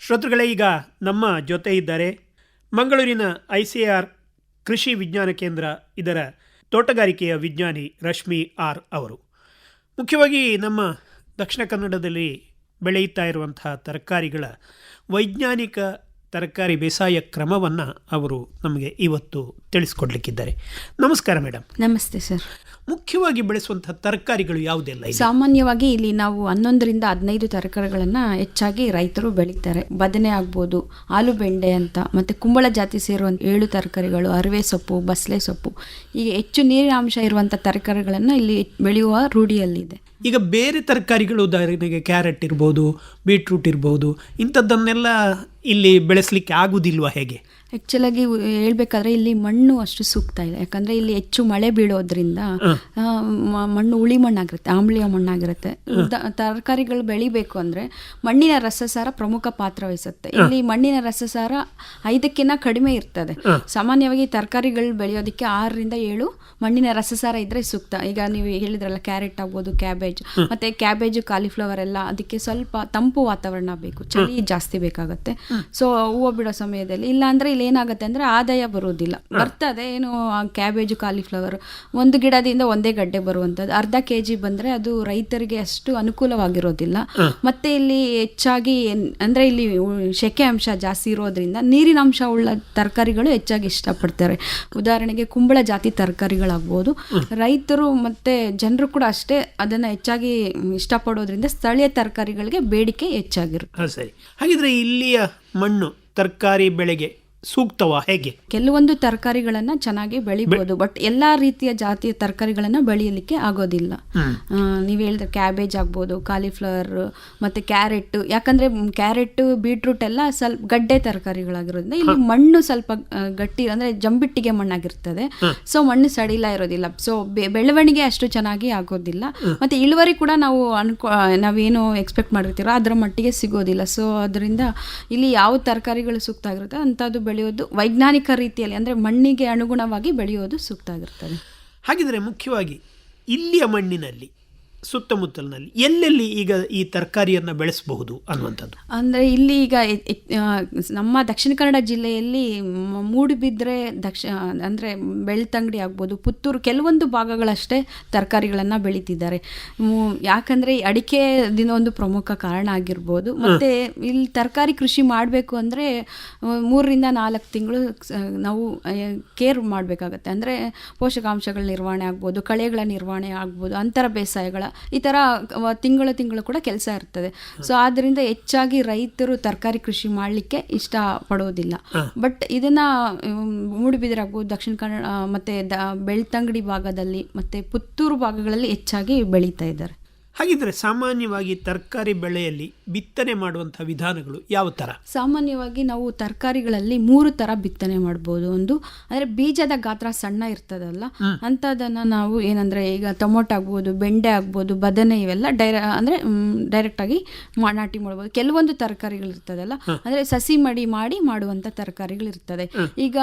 ಶ್ರೋತೃಗಳೇ, ಈಗ ನಮ್ಮ ಜೊತೆ ಇದ್ದಾರೆ ಮಂಗಳೂರಿನ ಐ ಸಿ ಆರ್ ಕೃಷಿ ವಿಜ್ಞಾನ ಕೇಂದ್ರ ಇದರ ತೋಟಗಾರಿಕೆಯ ವಿಜ್ಞಾನಿ ರಶ್ಮಿ ಆರ್ ಅವರು. ಮುಖ್ಯವಾಗಿ ನಮ್ಮ ದಕ್ಷಿಣ ಕನ್ನಡದಲ್ಲಿ ಬೆಳೆಯುತ್ತಾ ಇರುವಂತಹ ತರಕಾರಿಗಳ ವೈಜ್ಞಾನಿಕ ತರಕಾರಿ ಬೇಸಾಯ ಕ್ರಮವನ್ನು ಅವರು ನಮಗೆ ಇವತ್ತು ತಿಳಿಸ್ಕೊಡ್ಲಿಕ್ಕಿದ್ದಾರೆ. ನಮಸ್ಕಾರ ಮೇಡಮ್ ನಮಸ್ತೆ ಸರ್. ಮುಖ್ಯವಾಗಿ ಬೆಳೆಸುವಂತಹ ತರಕಾರಿಗಳು ಯಾವುದೆಲ್ಲ ಸಾಮಾನ್ಯವಾಗಿ ಇಲ್ಲಿ ನಾವು ಹನ್ನೊಂದರಿಂದ ಹದಿನೈದು ತರಕಾರಿಗಳನ್ನು ಹೆಚ್ಚಾಗಿ ರೈತರು ಬೆಳೀತಾರೆ. ಬದನೆ ಆಗ್ಬೋದು ಆಲೂಬೆಂಡೆ ಅಂತ ಮತ್ತು ಕುಂಬಳ ಜಾತಿ ಸೇರುವಂಥ ಏಳು ತರಕಾರಿಗಳು ಅರಿವೆ ಸೊಪ್ಪು ಬಸಳೆ ಸೊಪ್ಪು ಹೀಗೆ ಹೆಚ್ಚು ನೀರಿನಾಂಶ ಇರುವಂಥ ತರಕಾರಿಗಳನ್ನು ಇಲ್ಲಿ ಬೆಳೆಯುವ ರೂಢಿಯಲ್ಲಿದೆ. ಈಗ ಬೇರೆ ತರಕಾರಿಗಳು ಉದಾಹರಣೆಗೆ ಕ್ಯಾರೆಟ್ ಇರ್ಬೋದು ಬೀಟ್ರೂಟ್ ಇರ್ಬೋದು ಇಂಥದ್ದನ್ನೆಲ್ಲ ಇಲ್ಲಿ ಬೆಳೆಸಲಿಕ್ಕೆ ಆಗುವುದಿಲ್ವ ಹೇಗೆ? ಆ್ಯಕ್ಚುಲಾಗಿ ಹೇಳ್ಬೇಕಾದ್ರೆ ಇಲ್ಲಿ ಮಣ್ಣು ಅಷ್ಟು ಸೂಕ್ತ ಇಲ್ಲ. ಯಾಕಂದ್ರೆ ಇಲ್ಲಿ ಹೆಚ್ಚು ಮಳೆ ಬೀಳೋದ್ರಿಂದ ಮಣ್ಣು ಉಳಿ ಮಣ್ಣಾಗಿರುತ್ತೆ ಆಮ್ಲೀಯ ಮಣ್ಣಾಗಿರುತ್ತೆ. ತರಕಾರಿಗಳು ಬೆಳಿಬೇಕು ಅಂದ್ರೆ ಮಣ್ಣಿನ ರಸಸಾರ ಪ್ರಮುಖ ಪಾತ್ರ ವಹಿಸುತ್ತೆ. ಇಲ್ಲಿ ಮಣ್ಣಿನ ರಸಸಾರ ಐದಕ್ಕಿಂತ ಕಡಿಮೆ ಇರ್ತದೆ. ಸಾಮಾನ್ಯವಾಗಿ ತರಕಾರಿಗಳು ಬೆಳೆಯೋದಕ್ಕೆ ಆರರಿಂದ ಏಳು ಮಣ್ಣಿನ ರಸಸಾರ ಇದ್ರೆ ಸೂಕ್ತ. ಈಗ ನೀವು ಹೇಳಿದ್ರಲ್ಲ ಕ್ಯಾರೆಟ್ ಆಗ್ಬೋದು ಕ್ಯಾಬೇಜ್. ಮತ್ತೆ ಕ್ಯಾಬೇಜ್ ಕಾಲಿಫ್ಲವರ್ ಎಲ್ಲ ಅದಕ್ಕೆ ಸ್ವಲ್ಪ ತಂಪು ವಾತಾವರಣ ಬೇಕು. ಚಳಿ ಜಾಸ್ತಿ ಬೇಕಾಗುತ್ತೆ. ಸೊ ಹೂವು ಬಿಡೋ ಸಮಯದಲ್ಲಿ ಇಲ್ಲ ಅಂದ್ರೆ ಇಲ್ಲಿ ಏನಾಗುತ್ತೆ ಅಂದ್ರೆ ಆದಾಯ ಬರೋದಿಲ್ಲ. ಬರ್ತದೆ ಏನು ಕ್ಯಾಬೇಜು ಕಾಲಿಫ್ಲವರ್ ಒಂದು ಗಿಡದಿಂದ ಒಂದೇ ಗಡ್ಡೆ ಬರುವಂಥದ್ದು. ಅರ್ಧ ಕೆ ಜಿ ಬಂದ್ರೆ ಅದು ರೈತರಿಗೆ ಅಷ್ಟು ಅನುಕೂಲವಾಗಿರೋದಿಲ್ಲ. ಮತ್ತೆ ಇಲ್ಲಿ ಹೆಚ್ಚಾಗಿ ಅಂದರೆ ಇಲ್ಲಿ ಶೆಕೆ ಸೆಕೆ ಅಂಶ ಜಾಸ್ತಿ ಇರೋದ್ರಿಂದ ನೀರಿನ ಅಂಶ ಉಳ್ಳ ತರಕಾರಿಗಳು ಹೆಚ್ಚಾಗಿ ಇಷ್ಟಪಡ್ತಾರೆ. ಉದಾಹರಣೆಗೆ ಕುಂಬಳ ಜಾತಿ ತರಕಾರಿಗಳಾಗ್ಬೋದು. ರೈತರು ಮತ್ತೆ ಜನರು ಕೂಡ ಅಷ್ಟೇ ಅದನ್ನ ಹೆಚ್ಚಾಗಿ ಇಷ್ಟಪಡೋದ್ರಿಂದ ಸ್ಥಳೀಯ ತರಕಾರಿಗಳಿಗೆ ಬೇಡಿಕೆ ಹೆಚ್ಚಾಗಿರುತ್ತೆ. ಸರಿ. ಹಾಗಿದ್ರೆ ಇಲ್ಲಿಯ ಮಣ್ಣು ತರಕಾರಿ ಬೆಳೆಗೆ ಸೂಕ್ತವಾ ಹೇಗೆ? ಕೆಲವೊಂದು ತರಕಾರಿಗಳನ್ನ ಚೆನ್ನಾಗಿ ಬೆಳಿಬಹುದು ಬಟ್ ಎಲ್ಲಾ ರೀತಿಯ ಜಾತಿಯ ತರಕಾರಿಗಳನ್ನ ಬೆಳೆಯಲಿಕ್ಕೆ ಆಗೋದಿಲ್ಲ. ನೀವು ಹೇಳಿದ್ರೆ ಕ್ಯಾಬೇಜ್ ಆಗ್ಬೋದು ಕಾಲಿಫ್ಲವರ್ ಮತ್ತೆ ಕ್ಯಾರೆಟ್ ಯಾಕಂದ್ರೆ ಕ್ಯಾರೆಟ್ ಬೀಟ್ರೂಟ್ ಎಲ್ಲ ಸ್ವಲ್ಪ ಗಡ್ಡೆ ತರಕಾರಿಗಳಾಗಿರೋದ್ರಿಂದ ಇಲ್ಲಿ ಮಣ್ಣು ಸ್ವಲ್ಪ ಗಟ್ಟಿ ಅಂದ್ರೆ ಜಂಬಿಟ್ಟಿಗೆ ಮಣ್ಣಾಗಿರ್ತದೆ. ಸೊ ಮಣ್ಣು ಸಡಿಲ ಇರೋದಿಲ್ಲ. ಸೊ ಬೆಳವಣಿಗೆ ಅಷ್ಟು ಚೆನ್ನಾಗಿ ಆಗೋದಿಲ್ಲ. ಮತ್ತೆ ಇಳುವರಿ ಕೂಡ ನಾವು ಅನ್ಕೋ ನಾವೇನು ಎಕ್ಸ್ಪೆಕ್ಟ್ ಮಾಡಿರ್ತೀರೋ ಅದರ ಮಟ್ಟಿಗೆ ಸಿಗೋದಿಲ್ಲ. ಸೊ ಅದರಿಂದ ಇಲ್ಲಿ ಯಾವ ತರಕಾರಿಗಳು ಸೂಕ್ತ ಆಗಿರುತ್ತೆ ಅಂಥದ್ದು ಬೆಳೆಯೋದು ವೈಜ್ಞಾನಿಕ ರೀತಿಯಲ್ಲಿ ಅಂದರೆ ಮಣ್ಣಿಗೆ ಅನುಗುಣವಾಗಿ ಬೆಳೆಯೋದು ಸೂಕ್ತ ಆಗಿರ್ತದೆ. ಹಾಗಿದ್ರೆ ಮುಖ್ಯವಾಗಿ ಇಲ್ಲಿಯ ಮಣ್ಣಿನಲ್ಲಿ ಸುತ್ತಮುತ್ತಲಿನಲ್ಲಿ ಎಲ್ಲೆಲ್ಲಿ ಈಗ ಈ ತರಕಾರಿಯನ್ನು ಬೆಳೆಸಬಹುದು ಅನ್ನುವಂಥದ್ದು? ಅಂದರೆ ಇಲ್ಲಿ ಈಗ ನಮ್ಮ ದಕ್ಷಿಣ ಕನ್ನಡ ಜಿಲ್ಲೆಯಲ್ಲಿ ಮೂಡುಬಿದ್ರೆ ದಕ್ಷ ಅಂದರೆ ಬೆಳ್ತಂಗಡಿ ಆಗ್ಬೋದು ಪುತ್ತೂರು ಕೆಲವೊಂದು ಭಾಗಗಳಷ್ಟೇ ತರಕಾರಿಗಳನ್ನು ಬೆಳೀತಿದ್ದಾರೆ. ಯಾಕಂದರೆ ಈ ಅಡಿಕೆ ದಿನ ಒಂದು ಪ್ರಮುಖ ಕಾರಣ ಆಗಿರ್ಬೋದು. ಮತ್ತು ಇಲ್ಲಿ ತರಕಾರಿ ಕೃಷಿ ಮಾಡಬೇಕು ಅಂದರೆ ಮೂರರಿಂದ ನಾಲ್ಕು ತಿಂಗಳು ನಾವು ಕೇರ್ ಮಾಡಬೇಕಾಗತ್ತೆ. ಅಂದರೆ ಪೋಷಕಾಂಶಗಳ ನಿರ್ವಹಣೆ ಆಗ್ಬೋದು ಕಳೆಗಳ ನಿರ್ವಹಣೆ ಆಗ್ಬೋದು ಅಂತರ ಬೇಸಾಯಗಳ ಈ ಥರ ತಿಂಗಳ ತಿಂಗಳು ಕೂಡ ಕೆಲಸ ಇರ್ತದೆ. ಸೊ ಆದ್ದರಿಂದ ಹೆಚ್ಚಾಗಿ ರೈತರು ತರಕಾರಿ ಕೃಷಿ ಮಾಡಲಿಕ್ಕೆ ಇಷ್ಟ ಪಡೋದಿಲ್ಲ ಬಟ್ ಇದನ್ನ ಮೂಡುಬಿದಿರೆ ಆಗ್ಬೋದು ದಕ್ಷಿಣ ಕನ್ನಡ ಮತ್ತು ಮತ್ತೆ ದ ಬೆಳ್ತಂಗಡಿ ಭಾಗದಲ್ಲಿ ಮತ್ತೆ ಪುತ್ತೂರು ಭಾಗಗಳಲ್ಲಿ ಹೆಚ್ಚಾಗಿ ಬೆಳೀತಾ ಇದ್ದಾರೆ. ಹಾಗಿದ್ರೆ ಸಾಮಾನ್ಯವಾಗಿ ತರಕಾರಿ ಬೆಳೆಯಲ್ಲಿ ಬಿತ್ತನೆ ಮಾಡುವಂತಹ ವಿಧಾನಗಳು ಯಾವ ತರ? ಸಾಮಾನ್ಯವಾಗಿ ನಾವು ತರಕಾರಿಗಳಲ್ಲಿ ಮೂರು ತರ ಬಿತ್ತನೆ ಮಾಡ್ಬೋದು. ಒಂದು ಅಂದ್ರೆ ಬೀಜದ ಗಾತ್ರ ಸಣ್ಣ ಇರ್ತದಲ್ಲ ಅಂತದನ್ನ ನಾವು ಏನಂದ್ರೆ ಈಗ ಟೊಮೊಟೊ ಆಗ್ಬೋದು ಬೆಂಡೆ ಆಗ್ಬೋದು ಬದನೆ ಇವೆಲ್ಲ ಡೈರ ಅಂದರೆ ಡೈರೆಕ್ಟಾಗಿ ಆಗಿ ನಾಟಿ ಮಾಡ್ಬೋದು. ಕೆಲವೊಂದು ತರಕಾರಿಗಳಿರ್ತದಲ್ಲ ಅಂದ್ರೆ ಸಸಿ ಮಡಿ ಮಾಡಿ ಮಾಡುವಂತ ತರಕಾರಿಗಳು ಇರ್ತದೆ. ಈಗ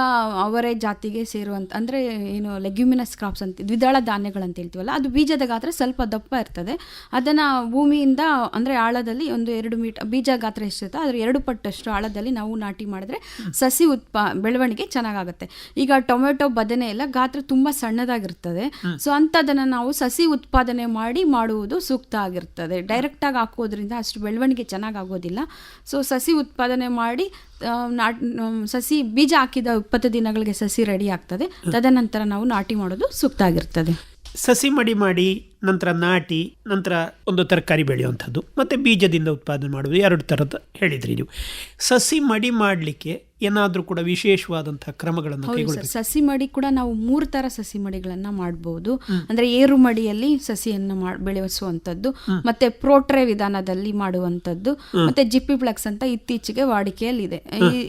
ಅವರೇ ಜಾತಿಗೆ ಸೇರುವಂತ ಅಂದ್ರೆ ಏನು ಲೆಗ್ಯುಮಿನಸ್ ಕ್ರಾಪ್ಸ್ ಅಂತ ದ್ವಿದಳ ಧಾನ್ಯಗಳಂತ ಹೇಳ್ತೀವಲ್ಲ ಅದು ಬೀಜದ ಗಾತ್ರ ಸ್ವಲ್ಪ ದಪ್ಪ ಇರ್ತದೆ. ಅದನ್ನು ಭೂಮಿಯಿಂದ ಅಂದರೆ ಆಳದಲ್ಲಿ ಒಂದು ಎರಡು ಮೀಟರ್ ಬೀಜ ಗಾತ್ರ ಎಷ್ಟಿರುತ್ತೆ ಅದ್ರ ಎರಡು ಪಟ್ಟಷ್ಟು ಆಳದಲ್ಲಿ ನಾವು ನಾಟಿ ಮಾಡಿದ್ರೆ ಸಸಿ ಉತ್ಪಾ ಬೆಳವಣಿಗೆ ಚೆನ್ನಾಗಾಗುತ್ತೆ. ಈಗ ಟೊಮೆಟೊ ಬದನೆ ಎಲ್ಲ ಗಾತ್ರ ತುಂಬ ಸಣ್ಣದಾಗಿರ್ತದೆ. ಸೊ ಅಂಥದನ್ನು ನಾವು ಸಸಿ ಉತ್ಪಾದನೆ ಮಾಡಿ ಮಾಡುವುದು ಸೂಕ್ತ ಆಗಿರ್ತದೆ. ಡೈರೆಕ್ಟಾಗಿ ಹಾಕೋದ್ರಿಂದ ಅಷ್ಟು ಬೆಳವಣಿಗೆ ಚೆನ್ನಾಗಾಗೋದಿಲ್ಲ. ಸೊ ಸಸಿ ಉತ್ಪಾದನೆ ಮಾಡಿ ನಾಟ್ ಸಸಿ ಬೀಜ ಹಾಕಿದ ಇಪ್ಪತ್ತು ದಿನಗಳಿಗೆ ಸಸಿ ರೆಡಿ ಆಗ್ತದೆ. ತದನಂತರ ನಾವು ನಾಟಿ ಮಾಡೋದು ಸೂಕ್ತ ಆಗಿರ್ತದೆ. ಸಸಿ ಮಡಿ ಮಾಡಿ ನಂತರ ನಾಟಿ ನಂತರ ಒಂದು ತರಕಾರಿ ಬೆಳೆಯುವಂಥದ್ದು ಮತ್ತು ಬೀಜದಿಂದ ಉತ್ಪಾದನೆ ಮಾಡುವುದು ಎರಡು ಥರದ ಹೇಳಿದ್ರಿ ನೀವು. ಸಸಿ ಮಡಿ ಮಾಡಲಿಕ್ಕೆ ಏನಾದರೂ ಕೂಡ ವಿಶೇಷವಾದಂತಹ ಕ್ರಮಗಳನ್ನು ಕೈಗೊಳ್ಳಬೇಕು ಸಸಿ ಮಡಿ ಕೂಡ ನಾವು ಮೂರು ತರ ಸಸಿ ಮಡಿಗಳನ್ನ ಮಾಡಬಹುದು ಅಂದ್ರೆ ಏರು ಮಡಿಯಲ್ಲಿ ಸಸಿಯನ್ನು ಬೆಳೆಸುವಂತದ್ದು ಮತ್ತೆ ಪ್ರೋಟ್ರೆ ವಿಧಾನದಲ್ಲಿ ಮಾಡುವಂತದ್ದು ಮತ್ತೆ ಜಿಪ್ಪಿ ಪ್ಲಕ್ಸ್ ಅಂತ ಇತ್ತೀಚೆಗೆ ವಾಡಿಕೆಯಲ್ಲಿ ಇದೆ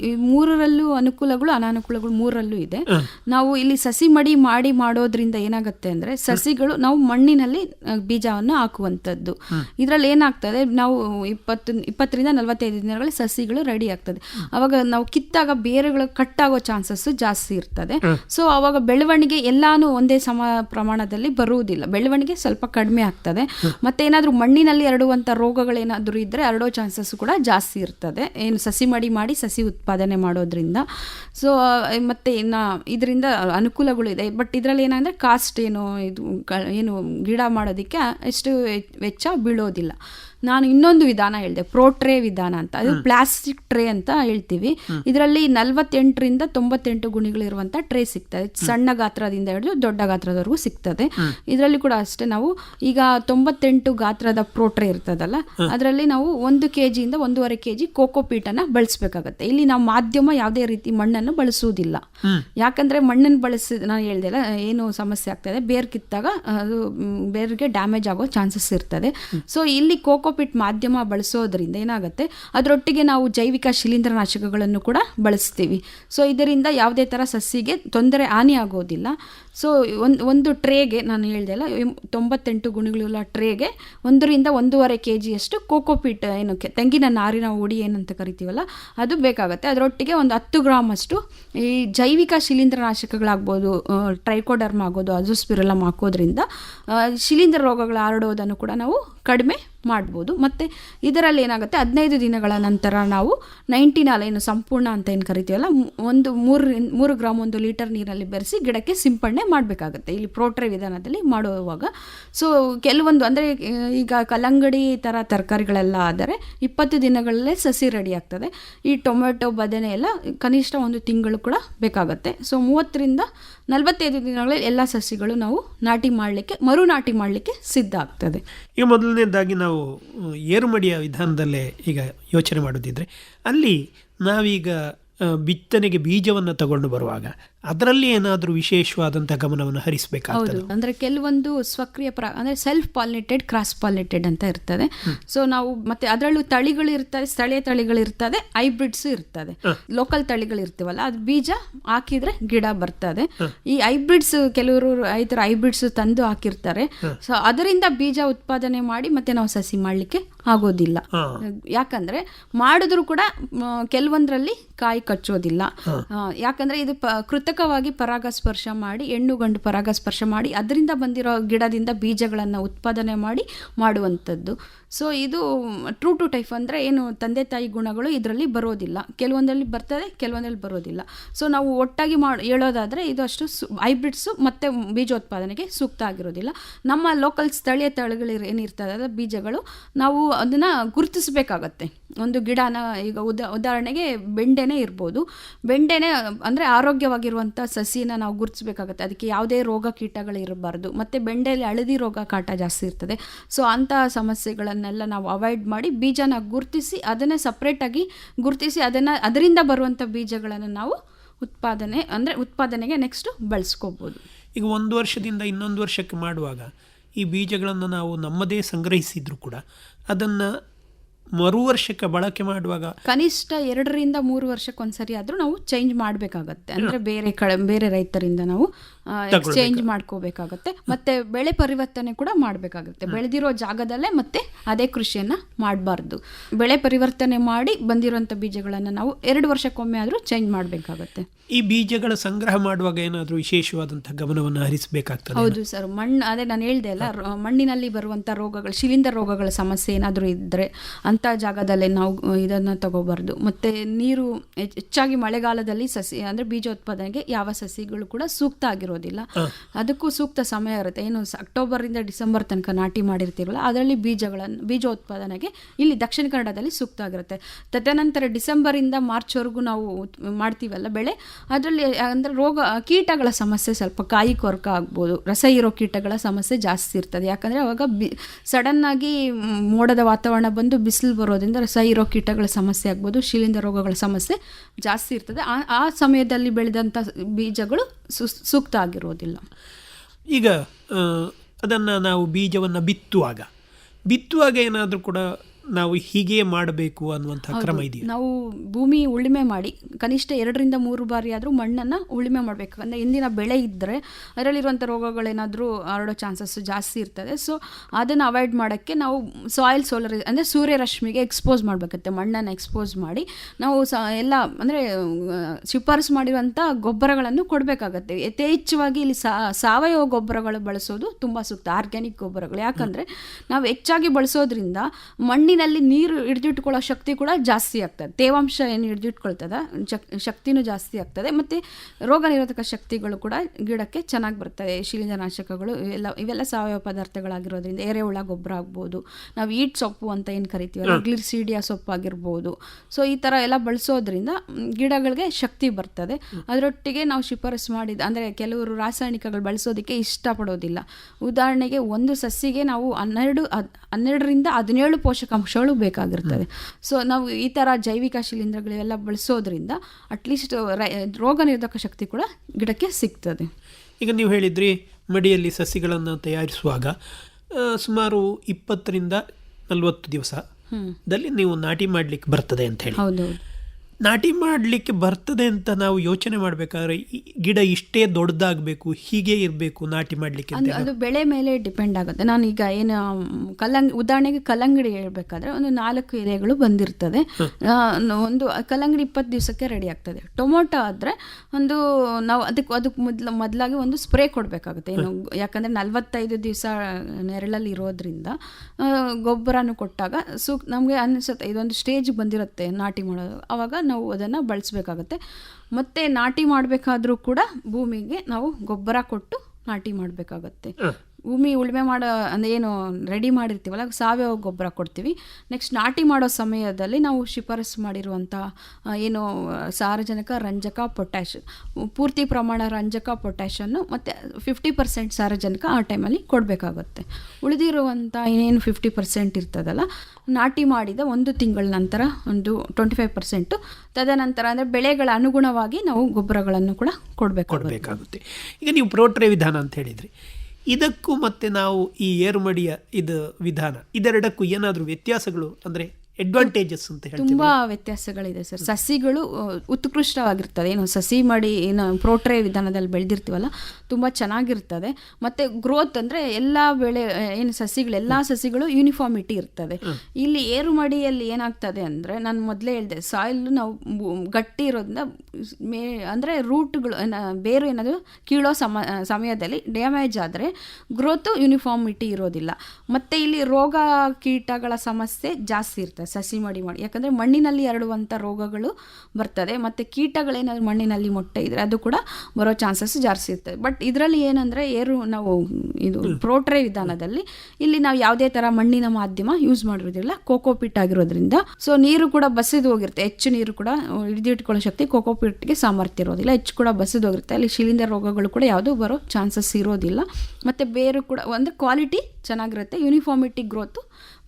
ಈ ಮೂರರಲ್ಲೂ ಅನುಕೂಲಗಳು ಅನಾನುಕೂಲಗಳು ಮೂರರಲ್ಲೂ ಇದೆ. ನಾವು ಇಲ್ಲಿ ಸಸಿ ಮಡಿ ಮಾಡಿ ಮಾಡೋದ್ರಿಂದ ಏನಾಗುತ್ತೆ ಅಂದ್ರೆ ಸಸಿಗಳು ನಾವು ಮಣ್ಣಿನಲ್ಲಿ ಬೀಜವನ್ನು ಹಾಕುವಂಥದ್ದು. ಇದರಲ್ಲಿ ಏನಾಗ್ತದೆ ನಾವು ಇಪ್ಪತ್ತು ಇಪ್ಪತ್ತರಿಂದ ನಲವತ್ತೈದು ದಿನಗಳಲ್ಲಿ ಸಸಿಗಳು ರೆಡಿ ಆಗ್ತದೆ. ಅವಾಗ ನಾವು ಕಿತ್ತಾಗ ಬೇರುಗಳು ಕಟ್ಟಾಗೋ ಚಾನ್ಸಸ್ ಜಾಸ್ತಿ ಇರ್ತದೆ. ಸೊ ಅವಾಗ ಬೆಳವಣಿಗೆ ಎಲ್ಲಾನು ಒಂದೇ ಸಮ ಪ್ರಮಾಣದಲ್ಲಿ ಬರುವುದಿಲ್ಲ. ಬೆಳವಣಿಗೆ ಸ್ವಲ್ಪ ಕಡಿಮೆ ಆಗ್ತದೆ. ಮತ್ತೆ ಏನಾದರೂ ಮಣ್ಣಿನಲ್ಲಿ ಹರಡುವಂಥ ರೋಗಗಳೇನಾದರೂ ಇದ್ದರೆ ಹರಡೋ ಚಾನ್ಸಸ್ ಕೂಡ ಜಾಸ್ತಿ ಇರ್ತದೆ. ಏನು ಸಸಿ ಮಡಿ ಮಾಡಿ ಸಸಿ ಉತ್ಪಾದನೆ ಮಾಡೋದ್ರಿಂದ. ಸೊ ಮತ್ತೆ ಇನ್ನು ಇದರಿಂದ ಅನುಕೂಲಗಳು ಇದೆ. ಬಟ್ ಇದರಲ್ಲಿ ಏನಂದ್ರೆ ಕಾಸ್ಟ್ ಏನು ಇದು ಏನು ಗಿಡ ಮಾಡೋದಕ್ಕೆ ಇಷ್ಟು ವೆಚ್ಚ ಬೀಳೋದಿಲ್ಲ. ನಾನು ಇನ್ನೊಂದು ವಿಧಾನ ಹೇಳಿದೆ ಪ್ರೋಟ್ರೇ ವಿಧಾನ ಅಂತ. ಅದು ಪ್ಲಾಸ್ಟಿಕ್ ಟ್ರೇ ಅಂತ ಹೇಳ್ತೀವಿ. ಇದರಲ್ಲಿ ನಲವತ್ತೆಂಟರಿಂದ ತೊಂಬತ್ತೆಂಟು ಗುಣಿಗಳಿರುವಂಥ ಟ್ರೇ ಸಿಗ್ತದೆ. ಸಣ್ಣ ಗಾತ್ರದಿಂದ ಹಿಡಿದು ದೊಡ್ಡ ಗಾತ್ರದವರೆಗೂ ಸಿಗ್ತದೆ. ಇದರಲ್ಲಿ ಕೂಡ ಅಷ್ಟೇ ನಾವು ಈಗ ತೊಂಬತ್ತೆಂಟು ಗಾತ್ರದ ಪ್ರೋ ಟ್ರೇ ಇರ್ತದಲ್ಲ ಅದರಲ್ಲಿ ನಾವು ಒಂದು ಕೆ ಜಿಯಿಂದ ಒಂದೂವರೆ ಕೆ ಜಿ ಕೋಕೋಪೀಟನ್ನು ಬಳಸಬೇಕಾಗತ್ತೆ. ಇಲ್ಲಿ ನಾವು ಮಾಧ್ಯಮ ಯಾವುದೇ ರೀತಿ ಮಣ್ಣನ್ನು ಬಳಸುವುದಿಲ್ಲ. ಯಾಕಂದ್ರೆ ಮಣ್ಣನ್ನು ಬಳಸಿ ನಾನು ಹೇಳ್ದೆಲ್ಲ ಏನು ಸಮಸ್ಯೆ ಆಗ್ತದೆ ಬೇರ್ ಕಿತ್ತಾಗ ಅದು ಬೇರ್ಗೆ ಡ್ಯಾಮೇಜ್ ಆಗೋ ಚಾನ್ಸಸ್ ಇರ್ತದೆ. ಸೊ ಇಲ್ಲಿ ಕೋಕೋಪಿಟ್ ಮಾಧ್ಯಮ ಬಳಸೋದ್ರಿಂದ ಏನಾಗುತ್ತೆ? ಅದರೊಟ್ಟಿಗೆ ನಾವು ಜೈವಿಕ ಶಿಲೀಂಧ್ರನಾಶಕಗಳನ್ನು ಕೂಡ ಬಳಸ್ತೀವಿ. ಸೊ ಇದರಿಂದ ಯಾವುದೇ ಥರ ಸಸಿಗೆ ತೊಂದರೆ ಹಾನಿ ಆಗೋದಿಲ್ಲ. ಸೊ ಒಂದು ಒಂದು ಟ್ರೇಗೆ ನಾನು ಹೇಳ್ದೆಲ್ಲ ಅಲ್ಲ ತೊಂಬತ್ತೆಂಟು ಗುಣಗಳುಳ್ಳ ಟ್ರೇಗೆ ಒಂದರಿಂದ ಒಂದೂವರೆ ಕೆ ಜಿಯಷ್ಟು ಕೋಕೋಪೀಟ್, ಏನು, ಕೆ- ತೆಂಗಿನ ನಾರಿನ ಹುಡಿ ಏನಂತ ಕರಿತೀವಲ್ಲ, ಅದು ಬೇಕಾಗುತ್ತೆ. ಅದರೊಟ್ಟಿಗೆ ಒಂದು ಹತ್ತು ಗ್ರಾಮ್ ಅಷ್ಟು ಈ ಜೈವಿಕ ಶಿಲೀಂಧ್ರನಾಶಕಗಳಾಗ್ಬೋದು ಟ್ರೈಕೋಡರ್ಮ್ ಆಗೋದು, ಅಜೋಸ್ಪಿರಲಮ್ ಹಾಕೋದ್ರಿಂದ ಶಿಲೀಂಧ್ರ ರೋಗಗಳು ಹರಡೋದನ್ನು ಕೂಡ ನಾವು ಕಡಿಮೆ ಮಾಡ್ಬೋದು. ಮತ್ತು ಇದರಲ್ಲಿ ಏನಾಗುತ್ತೆ, ಹದಿನೈದು ದಿನಗಳ ನಂತರ ನಾವು ನೈಂಟಿನಾಲ್ ಏನು ಸಂಪೂರ್ಣ ಅಂತ ಏನು ಕರಿತೀವಲ್ಲ ಒಂದು ಮೂರು ಮೂರು ಗ್ರಾಮ್ ಒಂದು ಲೀಟರ್ ನೀರಲ್ಲಿ ಬೆರೆಸಿ ಗಿಡಕ್ಕೆ ಸಿಂಪಡಣೆ ಮಾಡಬೇಕಾಗುತ್ತೆ. ಇಲ್ಲಿ ಪ್ರೋಟ್ರೆ ವಿಧಾನದಲ್ಲಿ ಮಾಡುವಾಗ. ಸೊ ಕೆಲವೊಂದು ಅಂದರೆ ಈಗ ಕಲ್ಲಂಗಡಿ ಥರ ತರಕಾರಿಗಳೆಲ್ಲ ಆದರೆ ಇಪ್ಪತ್ತು ದಿನಗಳಲ್ಲೇ ಸಸಿ ರೆಡಿ ಆಗ್ತದೆ. ಈ ಟೊಮೆಟೊ, ಬದನೆ ಎಲ್ಲ ಕನಿಷ್ಠ ಒಂದು ತಿಂಗಳು ಕೂಡ ಬೇಕಾಗುತ್ತೆ. ಸೊ ಮೂವತ್ತರಿಂದ ನಲವತ್ತೈದು ದಿನಗಳಲ್ಲಿ ಎಲ್ಲ ಸಸಿಗಳು ನಾವು ನಾಟಿ ಮಾಡಲಿಕ್ಕೆ ಮರು ನಾಟಿ ಮಾಡಲಿಕ್ಕೆ ಸಿದ್ಧ ಆಗ್ತದೆ. ಈಗ ಮೊದಲನೇದಾಗಿ ನಾವು ಅಹ್, ಏರುಮಡಿಯ ವಿಧಾನದಲ್ಲೇ ಈಗ ಯೋಚನೆ ಮಾಡೋದಿದ್ದರೆ ಅಲ್ಲಿ ನಾವೀಗ ಬಿತ್ತನೆಗೆ ಬೀಜವನ್ನು ತಗೊಂಡು ಬರುವಾಗ ಅದರಲ್ಲಿ ಏನಾದರೂ ವಿಶೇಷವಾದಂಥ ಗಮನವನ್ನು ಹರಿಸಬೇಕಾಗ್ತದೆ. ಅಂದರೆ ಕೆಲವೊಂದು ಸ್ವಕ್ರಿಯ ಪ್ರ ಅಂದರೆ ಸೆಲ್ಫ್ ಪಾಲಿನೇಟೆಡ್ ಕ್ರಾಸ್ ಪಾಲಿನೇಟೆಡ್ ಅಂತ ಇರ್ತದೆ. ಸೊ ನಾವು ಮತ್ತೆ ಅದರಲ್ಲೂ ತಳಿಗಳು ಇರ್ತದೆ ಸ್ಥಳೀಯ ತಳಿಗಳು ಇರ್ತದೆ ಹೈಬ್ರಿಡ್ಸ್ ಇರ್ತದೆ. ಲೋಕಲ್ ತಳಿಗಳು ಇರ್ತೀವಲ್ಲ ಅದು ಬೀಜ ಹಾಕಿದ್ರೆ ಗಿಡ ಬರ್ತದೆ. ಈ ಹೈಬ್ರಿಡ್ಸ್ ಕೆಲವರು ರೈತರು ಹೈಬ್ರಿಡ್ಸ್ ತಂದು ಹಾಕಿರ್ತಾರೆ. ಸೊ ಅದರಿಂದ ಬೀಜ ಉತ್ಪಾದನೆ ಮಾಡಿ ಮತ್ತೆ ನಾವು ಸಸಿ ಮಾಡಲಿಕ್ಕೆ ಆಗೋದಿಲ್ಲ. ಯಾಕಂದ್ರೆ ಮಾಡಿದ್ರು ಕೂಡ ಕೆಲವೊಂದರಲ್ಲಿ ಕಾಯಿ ಕಚ್ಚೋದಿಲ್ಲ. ಯಾಕಂದ್ರೆ ಇದು ಪ ಕೃತಕವಾಗಿ ಪರಾಗಸ್ಪರ್ಶ ಮಾಡಿ ಹೆಣ್ಣು ಗಂಡು ಪರಾಗಸ್ಪರ್ಶ ಮಾಡಿ ಅದರಿಂದ ಬಂದಿರೋ ಗಿಡದಿಂದ ಬೀಜಗಳನ್ನು ಉತ್ಪಾದನೆ ಮಾಡಿ ಮಾಡುವಂಥದ್ದು. ಸೊ ಇದು ಟ್ರೂ ಟು ಟೈಫ್ ಅಂದರೆ ಏನು ತಂದೆ ತಾಯಿ ಗುಣಗಳು ಇದರಲ್ಲಿ ಬರೋದಿಲ್ಲ. ಕೆಲವೊಂದರಲ್ಲಿ ಬರ್ತದೆ, ಕೆಲವೊಂದರಲ್ಲಿ ಬರೋದಿಲ್ಲ. ಸೊ ನಾವು ಒಟ್ಟಾಗಿ ಮಾಡಿ, ಹೇಳೋದಾದರೆ ಇದು ಅಷ್ಟು ಸು, ಹೈಬ್ರಿಡ್ಸು ಮತ್ತು ಬೀಜೋತ್ಪಾದನೆಗೆ ಸೂಕ್ತ ಆಗಿರೋದಿಲ್ಲ. ನಮ್ಮ ಲೋಕಲ್ ಸ್ಥಳೀಯ ತಳಿಗಳು ಏನಿರ್ತದೆ ಬೀಜಗಳು, ನಾವು ಅದನ್ನು ಗುರುತಿಸಬೇಕಾಗತ್ತೆ. ಒಂದು ಗಿಡನ, ಈಗ ಉದಾ, ಉದಾಹರಣೆಗೆ ಬೆಂಡೆನೇ ಇರ್ಬೋದು. ಬೆಂಡೆನೇ, ಅಂದರೆ ಆರೋಗ್ಯವಾಗಿರುವಂಥ ಸಸಿನ ನಾವು ಗುರುತಿಸಬೇಕಾಗತ್ತೆ. ಅದಕ್ಕೆ ಯಾವುದೇ ರೋಗ ಕೀಟಗಳು ಇರಬಾರ್ದು ಮತ್ತು ಬೆಂಡೆಯಲ್ಲಿ ಹಳದಿ ರೋಗ ಕಾಟ ಜಾಸ್ತಿ ಇರ್ತದೆ. ಸೊ ಅಂತಹ ಸಮಸ್ಯೆಗಳನ್ನೆಲ್ಲ ನಾವು ಅವಾಯ್ಡ್ ಮಾಡಿ ಬೀಜನ ಗುರುತಿಸಿ, ಅದನ್ನೇ ಸಪ್ರೇಟಾಗಿ ಗುರುತಿಸಿ ಅದನ್ನು ಅದರಿಂದ ಬರುವಂಥ ಬೀಜಗಳನ್ನು ನಾವು ಉತ್ಪಾದನೆ ಅಂದರೆ ಉತ್ಪಾದನೆಗೆ ನೆಕ್ಸ್ಟು ಬಳಸ್ಕೋಬೋದು. ಈಗ ಒಂದು ವರ್ಷದಿಂದ ಇನ್ನೊಂದು ವರ್ಷಕ್ಕೆ ಮಾಡುವಾಗ ಈ ಬೀಜಗಳನ್ನು ನಾವು ನಮ್ಮದೇ ಸಂಗ್ರಹಿಸಿದ್ರು ಕೂಡ ಅದನ್ನು ಮರು ವರ್ಷಕ್ಕೆ ಬಳಕೆ ಮಾಡುವಾಗ ಕನಿಷ್ಠ ಎರಡರಿಂದ ಮೂರು ವರ್ಷಕ್ಕೆ ಒಂದ್ಸರಿ ಆದ್ರೂ ನಾವು ಚೇಂಜ್ ಮಾಡಬೇಕಾಗತ್ತೆ. ಅಂದ್ರೆ ಬೇರೆ ಕಡೆ ಬೇರೆ ರೈತರಿಂದ ನಾವು ಎಕ್ಸ್ಚೇಂಜ್ ಮಾಡ್ಕೋಬೇಕಾಗತ್ತೆ. ಮತ್ತೆ ಬೆಳೆ ಪರಿವರ್ತನೆ ಕೂಡ ಮಾಡಬೇಕಾಗುತ್ತೆ. ಬೆಳೆದಿರೋ ಜಾಗದಲ್ಲೇ ಮತ್ತೆ ಅದೇ ಕೃಷಿಯನ್ನ ಮಾಡಬಾರ್ದು. ಬೆಳೆ ಪರಿವರ್ತನೆ ಮಾಡಿ ಬಂದಿರುವಂತ ಬೀಜಗಳನ್ನ ನಾವು ಎರಡು ವರ್ಷಕ್ಕೊಮ್ಮೆ ಆದ್ರೂ ಚೇಂಜ್ ಮಾಡಬೇಕಾಗತ್ತೆ. ಈ ಬೀಜಗಳ ಸಂಗ್ರಹ ಮಾಡುವಾಗ ಏನಾದ್ರೂ ವಿಶೇಷವಾದಂತಹ ಗಮನವನ್ನು ಹರಿಸಬೇಕಾಗ್ತದೆ ಹೌದು ಸರ್. ಮಣ್ಣು ಅದೇ ನಾನು ಹೇಳ್ದೆ ಅಲ್ಲ ಮಣ್ಣಿನಲ್ಲಿ ಬರುವಂತ ರೋಗಗಳು ಶಿಲೀಂಧ್ರ ರೋಗಗಳ ಸಮಸ್ಯೆ ಏನಾದರೂ ಇದ್ದರೆ ಅಂಥ ಜಾಗದಲ್ಲೇ ನಾವು ಇದನ್ನು ತಗೋಬಾರ್ದು. ಮತ್ತು ನೀರು ಹೆಚ್ಚಾಗಿ ಮಳೆಗಾಲದಲ್ಲಿ ಸಸಿ ಅಂದರೆ ಬೀಜೋತ್ಪಾದನೆಗೆ ಯಾವ ಸಸಿಗಳು ಕೂಡ ಸೂಕ್ತ ಆಗಿರೋದಿಲ್ಲ. ಅದಕ್ಕೂ ಸೂಕ್ತ ಸಮಯ ಇರುತ್ತೆ. ಏನು ಅಕ್ಟೋಬರಿಂದ ಡಿಸೆಂಬರ್ ತನಕ ನಾಟಿ ಮಾಡಿರ್ತೀವಲ್ಲ ಅದರಲ್ಲಿ ಬೀಜಗಳನ್ನು ಬೀಜೋತ್ಪಾದನೆಗೆ ಇಲ್ಲಿ ದಕ್ಷಿಣ ಕನ್ನಡದಲ್ಲಿ ಸೂಕ್ತ ಆಗಿರುತ್ತೆ. ತದನಂತರ ಡಿಸೆಂಬರಿಂದ ಮಾರ್ಚ್ವರೆಗೂ ನಾವು ಮಾಡ್ತೀವಲ್ಲ ಬೆಳೆ ಅದರಲ್ಲಿ ಅಂದರೆ ರೋಗ ಕೀಟಗಳ ಸಮಸ್ಯೆ ಸ್ವಲ್ಪ ಕಾಯಿ ಕೊರಕ ಆಗ್ಬೋದು. ರಸ ಇರೋ ಕೀಟಗಳ ಸಮಸ್ಯೆ ಜಾಸ್ತಿ ಇರ್ತದೆ. ಯಾಕಂದರೆ ಅವಾಗ ಬಿ ಸಡನ್ನಾಗಿ ಮ್, ಮೋಡದ ವಾತಾವರಣ ಬಂದು ಬಿಸಿಲು ಬರೋದ್ರಿಂದ ರಸ ಇರೋ ಕೀಟಗಳ ಸಮಸ್ಯೆ ಆಗ್ಬೋದು, ಶಿಲೀಂಧ್ರ ರೋಗಗಳ ಸಮಸ್ಯೆ ಜಾಸ್ತಿ ಇರ್ತದೆ. ಆ ಆ ಸಮಯದಲ್ಲಿ ಬೆಳೆದಂಥ ಬೀಜಗಳು ಸೂಕ್ತ ಆಗಿರೋದಿಲ್ಲ. ಈಗ ಅದನ್ನು ನಾವು ಬೀಜವನ್ನು ಬಿತ್ತುವಾಗ ಬಿತ್ತುವಾಗ ಏನಾದರೂ ಕೂಡ ನಾವು ಹೀಗೆ ಮಾಡಬೇಕು ಅನ್ನುವಂಥ ಕ್ರಮ ಇದೆಯಾ? ನಾವು ಭೂಮಿ ಉಳುಮೆ ಮಾಡಿ ಕನಿಷ್ಠ ಎರಡರಿಂದ ಮೂರು ಬಾರಿ ಆದರೂ ಮಣ್ಣನ್ನು ಉಳುಮೆ ಮಾಡಬೇಕು. ಅಂದರೆ ಇಂದಿನ ಬೆಳೆ ಇದ್ದರೆ ಅದರಲ್ಲಿರುವಂಥ ರೋಗಗಳೇನಾದರೂ ಹರಡೋ ಚಾನ್ಸಸ್ ಜಾಸ್ತಿ ಇರ್ತದೆ. ಸೊ ಅದನ್ನು ಅವಾಯ್ಡ್ ಮಾಡೋಕ್ಕೆ ನಾವು ಸಾಯಿಲ್ ಸೋಲರ್ ಅಂದರೆ ಸೂರ್ಯರಶ್ಮಿಗೆ ಎಕ್ಸ್ಪೋಸ್ ಮಾಡಬೇಕತ್ತೆ. ಮಣ್ಣನ್ನು ಎಕ್ಸ್ಪೋಸ್ ಮಾಡಿ ನಾವು ಸ ಎಲ್ಲ ಅಂದರೆ ಶಿಫಾರಸು ಮಾಡಿರುವಂಥ ಗೊಬ್ಬರಗಳನ್ನು ಕೊಡಬೇಕಾಗತ್ತೆ. ಯಥೇಚ್ಛವಾಗಿ ಇಲ್ಲಿ ಸಾವಯವ ಗೊಬ್ಬರಗಳು ಬಳಸೋದು ತುಂಬ ಸೂಕ್ತ ಆರ್ಗ್ಯಾನಿಕ್ ಗೊಬ್ಬರಗಳು. ಯಾಕಂದರೆ ನಾವು ಹೆಚ್ಚಾಗಿ ಬಳಸೋದ್ರಿಂದ ಮಣ್ಣಿನಲ್ಲಿ ನೀರು ಹಿಡಿದಿಟ್ಕೊಳ್ಳೋ ಶಕ್ತಿ ಕೂಡ ಜಾಸ್ತಿ ಆಗ್ತದೆ. ತೇವಾಂಶ ಏನು ಹಿಡಿದಿಟ್ಕೊಳ್ತದ? ಶಕ್ ಶಕ್ತಿನೂ ಜಾಸ್ತಿ ಆಗ್ತದೆ. ಮತ್ತು ರೋಗ ನಿರೋಧಕ ಶಕ್ತಿಗಳು ಕೂಡ ಗಿಡಕ್ಕೆ ಚೆನ್ನಾಗಿ ಬರ್ತದೆ. ಶಿಲೀಂಜನಾಶಕಗಳು ಇವೆಲ್ಲ ಇವೆಲ್ಲ ಸಾವಯವ ಪದಾರ್ಥಗಳಾಗಿರೋದ್ರಿಂದ ಎರೆಹುಳ ಗೊಬ್ಬರ ಆಗ್ಬೋದು. ನಾವು ಈಟ್ ಸೊಪ್ಪು ಅಂತ ಏನು ಕರಿತೀವಲ್ಲ ಗ್ಲಿರ್ಸೀಡಿಯಾ ಸೊಪ್ಪು ಆಗಿರ್ಬೋದು. ಸೊ ಈ ಥರ ಎಲ್ಲ ಬಳಸೋದ್ರಿಂದ ಗಿಡಗಳಿಗೆ ಶಕ್ತಿ ಬರ್ತದೆ. ಅದರೊಟ್ಟಿಗೆ ನಾವು ಶಿಫಾರಸು ಮಾಡಿದ ಅಂದರೆ ಕೆಲವರು ರಾಸಾಯನಿಕಗಳು ಬಳಸೋದಕ್ಕೆ ಇಷ್ಟಪಡೋದಿಲ್ಲ. ಉದಾಹರಣೆಗೆ ಒಂದು ಸಸಿಗೆ ನಾವು ಹನ್ನೆರಡು ಹನ್ನೆರಡರಿಂದ ಹದಿನೇಳು ಪೋಷಕಾಂಶಗಳು ಬೇಕಾಗಿರ್ತದೆ. ಸೊ ನಾವು ಈ ಥರ ಜೈವಿಕ ಶಿಲೀಂಧ್ರಗಳೆಲ್ಲ ಬಳಸೋದ್ರಿಂದ ಅಟ್ಲೀಸ್ಟ್ ರೋಗ ನಿರೋಧಕ ಶಕ್ತಿ ಕೂಡ ಗಿಡಕ್ಕೆ ಸಿಗ್ತದೆ. ಈಗ ನೀವು ಹೇಳಿದ್ರಿ ಮಡಿಯಲ್ಲಿ ಸಸಿಗಳನ್ನು ತಯಾರಿಸುವಾಗ ಸುಮಾರು ಇಪ್ಪತ್ತರಿಂದ ನಲವತ್ತು ದಿವಸದಲ್ಲಿ ನೀವು ನಾಟಿ ಮಾಡಲಿಕ್ಕೆ ಬರ್ತದೆ ಅಂತ ಹೇಳಿ. ಹೌದೌದು. ನಾಟಿ ಮಾಡಲಿಕ್ಕೆ ಬರ್ತದೆ ಅಂತ ನಾವು ಯೋಚನೆ ಮಾಡಬೇಕಾದ್ರೆ ಗಿಡ ಇಷ್ಟೇ ದೊಡ್ಡದಾಗಬೇಕು ಹೀಗೆ ಇರಬೇಕು ನಾಟಿ ಮಾಡಲಿಕ್ಕೆ ಅದು ಬೆಳೆ ಮೇಲೆ ಡಿಪೆಂಡ್ ಆಗುತ್ತೆ. ನಾನು ಈಗ ಏನು ಕಲ್ಲಂಗ್ ಉದಾಹರಣೆಗೆ ಕಲ್ಲಂಗಡಿ ಹೇಳಬೇಕಾದ್ರೆ ಒಂದು ನಾಲ್ಕು ಎಲೆಗಳು ಬಂದಿರ್ತದೆ. ಒಂದು ಕಲ್ಲಂಗಡಿ ಇಪ್ಪತ್ತು ದಿವಸಕ್ಕೆ ರೆಡಿ ಆಗ್ತದೆ. ಟೊಮೊಟೊ ಆದರೆ ಒಂದು ನಾವು ಅದಕ್ಕೆ ಅದಕ್ಕೆ ಮೊದಲು ಮೊದಲಾಗಿ ಒಂದು ಸ್ಪ್ರೇ ಕೊಡಬೇಕಾಗುತ್ತೆ. ಏನು ಯಾಕಂದರೆ ನಲವತ್ತೈದು ದಿವಸ ನೆರಳಲ್ಲಿ ಇರೋದ್ರಿಂದ ಗೊಬ್ಬರನೂ ಗೊಬ್ಬರನು ಕೊಟ್ಟಾಗ ಸೂಕ್ ನಮಗೆ ಅನಿಸುತ್ತೆ ಇದೊಂದು ಸ್ಟೇಜ್ ಬಂದಿರುತ್ತೆ ನಾಟಿ ಮಾಡೋದು. ಆವಾಗ ನಾವು ಅದನ್ನು ಬಳಸಬೇಕಾಗತ್ತೆ. ಮತ್ತೆ ನಾಟಿ ಮಾಡಬೇಕಾದ್ರೂ ಕೂಡ ಭೂಮಿಗೆ ನಾವು ಗೊಬ್ಬರ ಕೊಟ್ಟು ನಾಟಿ ಮಾಡಬೇಕಾಗತ್ತೆ. ಭೂಮಿ ಉಳುಮೆ ಮಾಡೋ, ಅಂದರೆ ಏನು ರೆಡಿ ಮಾಡಿರ್ತೀವಲ್ಲ ಸಾವಯವ ಗೊಬ್ಬರ ಕೊಡ್ತೀವಿ. ನೆಕ್ಸ್ಟ್ ನಾಟಿ ಮಾಡೋ ಸಮಯದಲ್ಲಿ ನಾವು ಶಿಫಾರಸು ಮಾಡಿರುವಂಥ ಏನು ಸಾರಜನಕ, ರಂಜಕ ಪೊಟ್ಯಾಶ್ ಪೂರ್ತಿ ಪ್ರಮಾಣ ರಂಜಕ ಪೊಟ್ಯಾಶನ್ನು ಮತ್ತು ಫಿಫ್ಟಿ ಪರ್ಸೆಂಟ್ ಸಾರಜನಕ ಆ ಟೈಮಲ್ಲಿ ಕೊಡಬೇಕಾಗುತ್ತೆ. ಉಳಿದಿರುವಂಥ ಏನೇನು ಫಿಫ್ಟಿ ಪರ್ಸೆಂಟ್ ಇರ್ತದಲ್ಲ, ನಾಟಿ ಮಾಡಿದ ಒಂದು ತಿಂಗಳ ನಂತರ, ಒಂದು ಟ್ವೆಂಟಿ ಫೈವ್ ಪರ್ಸೆಂಟು ತದನಂತರ ಅಂದರೆ ಬೆಳೆಗಳ ಅನುಗುಣವಾಗಿ ನಾವು ಗೊಬ್ಬರಗಳನ್ನು ಕೂಡ ಕೊಡಬೇಕು ಕೊಡಬೇಕಾಗುತ್ತೆ. ಈಗ ನೀವು ಪ್ರೋಟ್ರೆ ವಿಧಾನ ಅಂತ ಹೇಳಿದ್ರಿ. ಇದಕ್ಕೂ ಮತ್ತೆ ನಾವು ಈ ಏರುಮಡಿಯ ಇದು ವಿಧಾನ. ಇದೆರಡಕ್ಕೂ ಏನಾದರೂ ವ್ಯತ್ಯಾಸಗಳು ಅಂದರೆ ಅಡ್ವಾಂಟೇಜಸ್ ಅಂತ ಹೇಳ್ತೀವಿ ತುಂಬ ವ್ಯತ್ಯಾಸಗಳಿದೆ ಸರ್. ಸಸಿಗಳು ಉತ್ಕೃಷ್ಟವಾಗಿರ್ತದೆ. ಏನು ಸಸಿ ಮಾಡಿ ಏನು ಪ್ರೋಟ್ರೇ ವಿಧಾನದಲ್ಲಿ ಬೆಳೆದಿರ್ತೀವಲ್ಲ ತುಂಬ ಚೆನ್ನಾಗಿರ್ತದೆ. ಮತ್ತು ಗ್ರೋತ್ ಅಂದರೆ ಎಲ್ಲ ಬೆಳೆ ಏನು ಸಸಿಗಳು ಎಲ್ಲಾ ಸಸಿಗಳು ಯೂನಿಫಾರ್ಮಿಟಿ ಇರ್ತದೆ. ಇಲ್ಲಿ ಏರು ಮಡಿಯಲ್ಲಿ ಏನಾಗ್ತದೆ ಅಂದರೆ ನಾನು ಮೊದಲೇ ಹೇಳಿದೆ ಸಾಯಿಲ್ ನಾವು ಗಟ್ಟಿ ಇರೋದ್ರಿಂದ ಮೇ ಅಂದರೆ ರೂಟ್ಗಳು ಬೇರು ಏನಾದರೂ ಕೀಳೋ ಸಮ ಸಮಯದಲ್ಲಿ ಡ್ಯಾಮೇಜ್ ಆದರೆ ಗ್ರೋತು ಯೂನಿಫಾರ್ಮಿಟಿ ಇರೋದಿಲ್ಲ. ಮತ್ತು ಇಲ್ಲಿ ರೋಗ ಕೀಟಗಳ ಸಮಸ್ಯೆ ಜಾಸ್ತಿ ಇರ್ತದೆ. ಸಸಿ ಮಡಿ ಮಾಡಿ. ಯಾಕಂದರೆ ಮಣ್ಣಿನಲ್ಲಿ ಹರಡುವಂಥ ರೋಗಗಳು ಬರ್ತದೆ ಮತ್ತು ಕೀಟಗಳೇನಾದ್ರು ಮಣ್ಣಿನಲ್ಲಿ ಮೊಟ್ಟೆ ಇದ್ದರೆ ಅದು ಕೂಡ ಬರೋ ಚಾನ್ಸಸ್ ಜಾಸ್ತಿ ಇರ್ತದೆ. ಬಟ್ ಇದರಲ್ಲಿ ಏನಂದರೆ ಏರು ನಾವು ಇದು ಪ್ರೋಟ್ರೆ ವಿಧಾನದಲ್ಲಿ ಇಲ್ಲಿ ನಾವು ಯಾವುದೇ ಥರ ಮಣ್ಣಿನ ಮಾಧ್ಯಮ ಯೂಸ್ ಮಾಡಿರೋದಿಲ್ಲ ಕೋಕೋಪಿಟ್ ಆಗಿರೋದ್ರಿಂದ. ಸೊ ನೀರು ಕೂಡ ಬಸಿದು ಹೋಗಿರುತ್ತೆ ಹೆಚ್ಚು ನೀರು ಕೂಡ ಹಿಡಿದಿಟ್ಕೊಳ್ಳೋ ಶಕ್ತಿ ಕೋಕೋಪಿಟ್ಗೆ ಸಾಮರ್ಥ್ಯ ಇರೋದಿಲ್ಲ ಹೆಚ್ಚು ಕೂಡ ಬಸಿದು ಹೋಗಿರುತ್ತೆ. ಅಲ್ಲಿ ಶಿಲೀಂಧ್ರ ರೋಗಗಳು ಕೂಡ ಯಾವುದೂ ಬರೋ ಚಾನ್ಸಸ್ ಇರೋದಿಲ್ಲ. ಮತ್ತು ಬೇರು ಕೂಡ ಒಂದು ಕ್ವಾಲಿಟಿ ಚೆನ್ನಾಗಿರುತ್ತೆ ಯೂನಿಫಾರ್ಮಿಟಿ ಗ್ರೋತು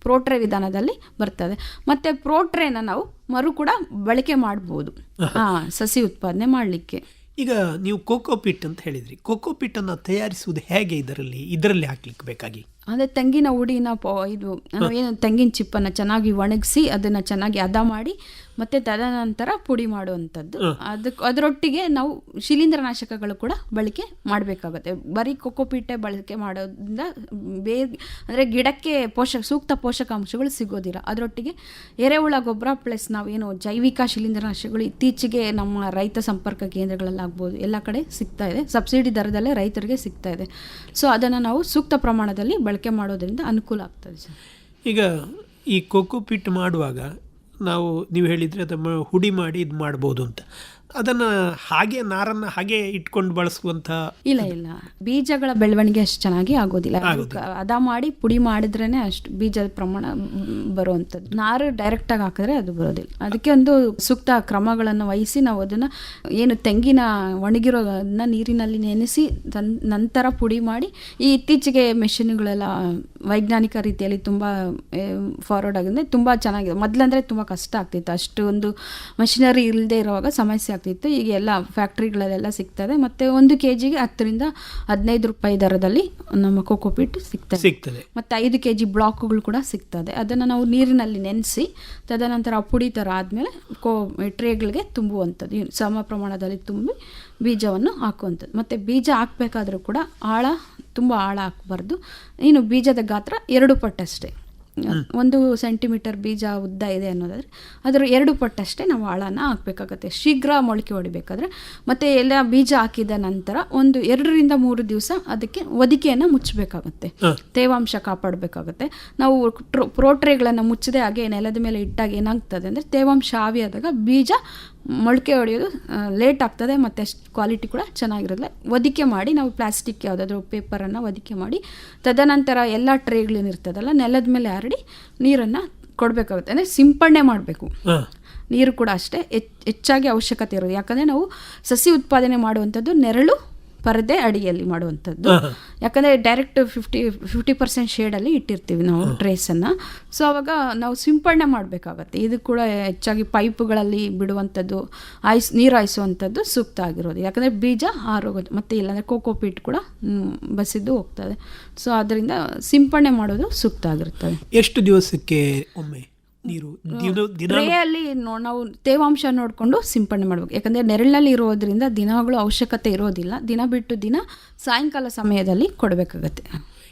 ಪ್ರೋಟ್ರೆ ವಿಧಾನದಲ್ಲಿ ಬರ್ತದೆ. ಮತ್ತೆ ಪ್ರೋಟ್ರೇನ ನಾವು ಮರು ಕೂಡ ಬಳಕೆ ಮಾಡ್ಬೋದು. ಸಸಿ ಉತ್ಪಾದನೆ ಮಾಡಲಿಕ್ಕೆ. ಈಗ ನೀವು ಕೋಕೋಪಿಟ್ ಅಂತ ಹೇಳಿದ್ರಿ. ಕೋಕೋಪಿಟ್ಟನ್ನು ತಯಾರಿಸುವುದು ಹೇಗೆ ಇದರಲ್ಲಿ ಇದರಲ್ಲಿ ಹಾಕ್ಲಿಕ್ಕೆ ಬೇಕಾಗಿ? ಅಂದರೆ ತೆಂಗಿನ ಹುಡಿನ ಪ ಇದು ಏನು ತೆಂಗಿನ ಚಿಪ್ಪನ್ನು ಚೆನ್ನಾಗಿ ಒಣಗಿಸಿ ಅದನ್ನು ಚೆನ್ನಾಗಿ ಹದ ಮಾಡಿ ಮತ್ತು ತದನಂತರ ಪುಡಿ ಮಾಡುವಂಥದ್ದು. ಅದಕ್ಕೆ ಅದರೊಟ್ಟಿಗೆ ನಾವು ಶಿಲೀಂಧ್ರನಾಶಕಗಳು ಕೂಡ ಬಳಕೆ ಮಾಡಬೇಕಾಗುತ್ತೆ. ಬರೀ ಕೊಕ್ಕೋಪೀಟೆ ಬಳಕೆ ಮಾಡೋದ್ರಿಂದ ಬೇ ಅಂದರೆ ಗಿಡಕ್ಕೆ ಪೋಷಕ ಸೂಕ್ತ ಪೋಷಕಾಂಶಗಳು ಸಿಗೋದಿಲ್ಲ. ಅದರೊಟ್ಟಿಗೆ ಎರೆಹುಳ ಗೊಬ್ಬರ ಪ್ಲಸ್ ನಾವೇನು ಜೈವಿಕ ಶಿಲೀಂಧ್ರನಾಶಕಗಳು ಇತ್ತೀಚೆಗೆ ನಮ್ಮ ರೈತ ಸಂಪರ್ಕ ಕೇಂದ್ರಗಳಲ್ಲಾಗ್ಬೋದು ಎಲ್ಲ ಕಡೆ ಸಿಗ್ತಾ ಇದೆ. ಸಬ್ಸಿಡಿ ದರದಲ್ಲೇ ರೈತರಿಗೆ ಸಿಗ್ತಾ ಇದೆ. ಸೊ ಅದನ್ನು ನಾವು ಸೂಕ್ತ ಪ್ರಮಾಣದಲ್ಲಿ ಬಳಕೆ ಮಾಡೋದರಿಂದ ಅನುಕೂಲ ಆಗ್ತದೆ ಸರ್. ಈಗ ಈ ಕೋಕೋಪಿಟ್ ಮಾಡುವಾಗ ನಾವು ನೀವು ಹೇಳಿದರೆ ಅದನ್ನು ಹುಡಿ ಮಾಡಿ ಇದು ಮಾಡ್ಬೋದು ಅಂತ. ಅದನ್ನು ಹಾಗೆ ನಾರನ್ನ ಹಾಗೆ ಇಟ್ಕೊಂಡು ಬಳಸುವಂತ ಇಲ್ಲ ಇಲ್ಲ. ಬೀಜಗಳ ಬೆಳವಣಿಗೆ ಅಷ್ಟು ಚೆನ್ನಾಗಿ ಆಗೋದಿಲ್ಲ. ಅದ ಮಾಡಿ ಪುಡಿ ಮಾಡಿದ್ರೇನೆ ಅಷ್ಟು ಬೀಜದ ಪ್ರಮಾಣ ಬರುವಂತದ್ದು ನಾರು ಡೈರೆಕ್ಟ್ ಡೈರೆಕ್ಟಾಗಿ ಹಾಕಿದ್ರೆ ಅದು ಬರೋದಿಲ್ಲ. ಅದಕ್ಕೆ ಒಂದು ಸೂಕ್ತ ಕ್ರಮಗಳನ್ನು ವಹಿಸಿ ನಾವು ಅದನ್ನ ಏನು ತೆಂಗಿನ ಒಣಗಿರೋದನ್ನ ನೀರಿನಲ್ಲಿ ನೆನೆಸಿ ನಂತರ ಪುಡಿ ಮಾಡಿ ಈ ಇತ್ತೀಚೆಗೆ ಮೆಷಿನ್ಗಳೆಲ್ಲ ವೈಜ್ಞಾನಿಕ ರೀತಿಯಲ್ಲಿ ತುಂಬ ಫಾರ್ವರ್ಡ್ ಆಗಿದೆ ತುಂಬ ಚೆನ್ನಾಗಿದೆ. ಮೊದ್ಲಂದ್ರೆ ತುಂಬ ಕಷ್ಟ ಆಗ್ತಿತ್ತು. ಅಷ್ಟು ಒಂದು ಮೆಷಿನರಿ ಇಲ್ಲದೆ ಇರುವಾಗ ಸಮಸ್ಯೆ ಆಗ್ತಿತ್ತು. ಈಗ ಎಲ್ಲ ಫ್ಯಾಕ್ಟ್ರಿಗಳಲ್ಲೆಲ್ಲ ಸಿಗ್ತದೆ. ಮತ್ತು ಒಂದು ಕೆ ಜಿಗೆ ಹತ್ತರಿಂದ ಹದಿನೈದು ರೂಪಾಯಿ ದರದಲ್ಲಿ ನಮ್ಮ ಕೋಕೋಪೀಟ್ ಸಿಗ್ತದೆ. ಸಿಗ್ತದೆ. ಮತ್ತು ಐದು ಕೆ ಜಿ ಬ್ಲಾಕ್ಗಳು ಕೂಡ ಸಿಗ್ತದೆ. ಅದನ್ನು ನಾವು ನೀರಿನಲ್ಲಿ ನೆನೆಸಿ ತದನಂತರ ಆ ಪುಡಿ ಥರ ಆದಮೇಲೆ ಕೋ ಟ್ರೇಗಳಿಗೆ ತುಂಬುವಂಥದ್ದು. ಸಮ ಪ್ರಮಾಣದಲ್ಲಿ ತುಂಬಿ ಬೀಜವನ್ನು ಹಾಕುವಂಥದ್ದು. ಮತ್ತು ಬೀಜ ಹಾಕಬೇಕಾದ್ರೂ ಕೂಡ ಆಳ ತುಂಬ ಆಳ ಹಾಕಬಾರ್ದು. ಇನ್ನು ಬೀಜದ ಗಾತ್ರ ಎರಡು ಪಟ್ಟಷ್ಟೇ ಒಂದು ಸೆಂಟಿಮೀಟರ್ ಬೀಜ ಉದ್ದ ಇದೆ ಅನ್ನೋದಾದರೆ ಅದರ ಎರಡು ಪಟ್ಟಷ್ಟೇ ನಾವು ಆಳನ ಹಾಕಬೇಕಾಗತ್ತೆ. ಶೀಘ್ರ ಮೊಳಕೆ ಹೊಡಿಬೇಕಾದ್ರೆ. ಮತ್ತು ಎಲ್ಲ ಬೀಜ ಹಾಕಿದ ನಂತರ ಒಂದು ಎರಡರಿಂದ ಮೂರು ದಿವಸ ಅದಕ್ಕೆ ಒದಿಕೆಯನ್ನು ಮುಚ್ಚಬೇಕಾಗುತ್ತೆ. ತೇವಾಂಶ ಕಾಪಾಡಬೇಕಾಗುತ್ತೆ. ನಾವು ಟ್ರೋ- ಪ್ರೋಟ್ರೇಗಳನ್ನು ಮುಚ್ಚದೆ ಹಾಗೆ ನೆಲದ ಮೇಲೆ ಇಟ್ಟಾಗ ಏನಾಗ್ತದೆ ಅಂದರೆ ತೇವಾಂಶ ಆವಿಯಾದಾಗ ಬೀಜ ಮೊಳಕೆ ಹೊಡೆಯೋದು ಲೇಟ್ ಆಗ್ತದೆ ಮತ್ತು ಕ್ವಾಲಿಟಿ ಕೂಡ ಚೆನ್ನಾಗಿರೋದಿಲ್ಲ. ಒದಿಕೆ ಮಾಡಿ ನಾವು ಪ್ಲಾಸ್ಟಿಕ್ ಯಾವುದಾದ್ರೂ ಪೇಪರನ್ನು ಒದಿಕೆ ಮಾಡಿ ತದನಂತರ ಎಲ್ಲ ಟ್ರೇಗಳೇನಿರ್ತದಲ್ಲ ನೆಲದ ಮೇಲೆ ಹರಡಿ ನೀರನ್ನು ಕೊಡಬೇಕಾಗುತ್ತೆ. ಅಂದರೆ ಸಿಂಪಡಣೆ ಮಾಡಬೇಕು. ನೀರು ಕೂಡ ಅಷ್ಟೇ ಹೆಚ್ಚ್ ಹೆಚ್ಚಾಗಿ ಅವಶ್ಯಕತೆ ಇರೋದು. ಯಾಕಂದರೆ ನಾವು ಸಸಿ ಉತ್ಪಾದನೆ ಮಾಡುವಂಥದ್ದು ನೆರಳು ಪರದೆ ಅಡಿಯಲ್ಲಿ ಮಾಡುವಂಥದ್ದು. ಯಾಕಂದರೆ ಡೈರೆಕ್ಟ್ ಫಿಫ್ಟಿ ಫಿಫ್ಟಿ ಪರ್ಸೆಂಟ್ ಶೇಡಲ್ಲಿ ಇಟ್ಟಿರ್ತೀವಿ ನಾವು ಟ್ರೇಸನ್ನು ಸೊ ಅವಾಗ ನಾವು ಸಿಂಪಡಣೆ ಮಾಡಬೇಕಾಗತ್ತೆ. ಇದು ಕೂಡ ಹೆಚ್ಚಾಗಿ ಪೈಪ್ಗಳಲ್ಲಿ ಬಿಡುವಂಥದ್ದು ಆಯ್ಸ್ ನೀರು ಹಾಯಿಸುವಂಥದ್ದು ಸೂಕ್ತ ಆಗಿರೋದು. ಯಾಕಂದರೆ ಬೀಜ ಆರೋಗ್ಯ ಮತ್ತು ಇಲ್ಲಾಂದರೆ ಕೋಕೋಪೀಟ್ ಕೂಡ ಬಸಿದ್ದು ಹೋಗ್ತದೆ. ಸೊ ಅದರಿಂದ ಸಿಂಪಡಣೆ ಮಾಡೋದು ಸೂಕ್ತ ಆಗಿರ್ತದೆ. ಎಷ್ಟು ದಿವಸಕ್ಕೆ ಒಮ್ಮೆ? ನೀರು ನೋ- ನಾವು ತೇವಾಂಶ ನೋಡಿಕೊಂಡು ಸಿಂಪಡಣೆ ಮಾಡಬೇಕು. ಯಾಕಂದರೆ ನೆರಳಲ್ಲಿ ಇರೋದ್ರಿಂದ ದಿನಗಳು ಅವಶ್ಯಕತೆ ಇರೋದಿಲ್ಲ. ದಿನ ಬಿಟ್ಟು ದಿನ ಸಾಯಂಕಾಲ ಸಮಯದಲ್ಲಿ ಕೊಡಬೇಕಾಗತ್ತೆ.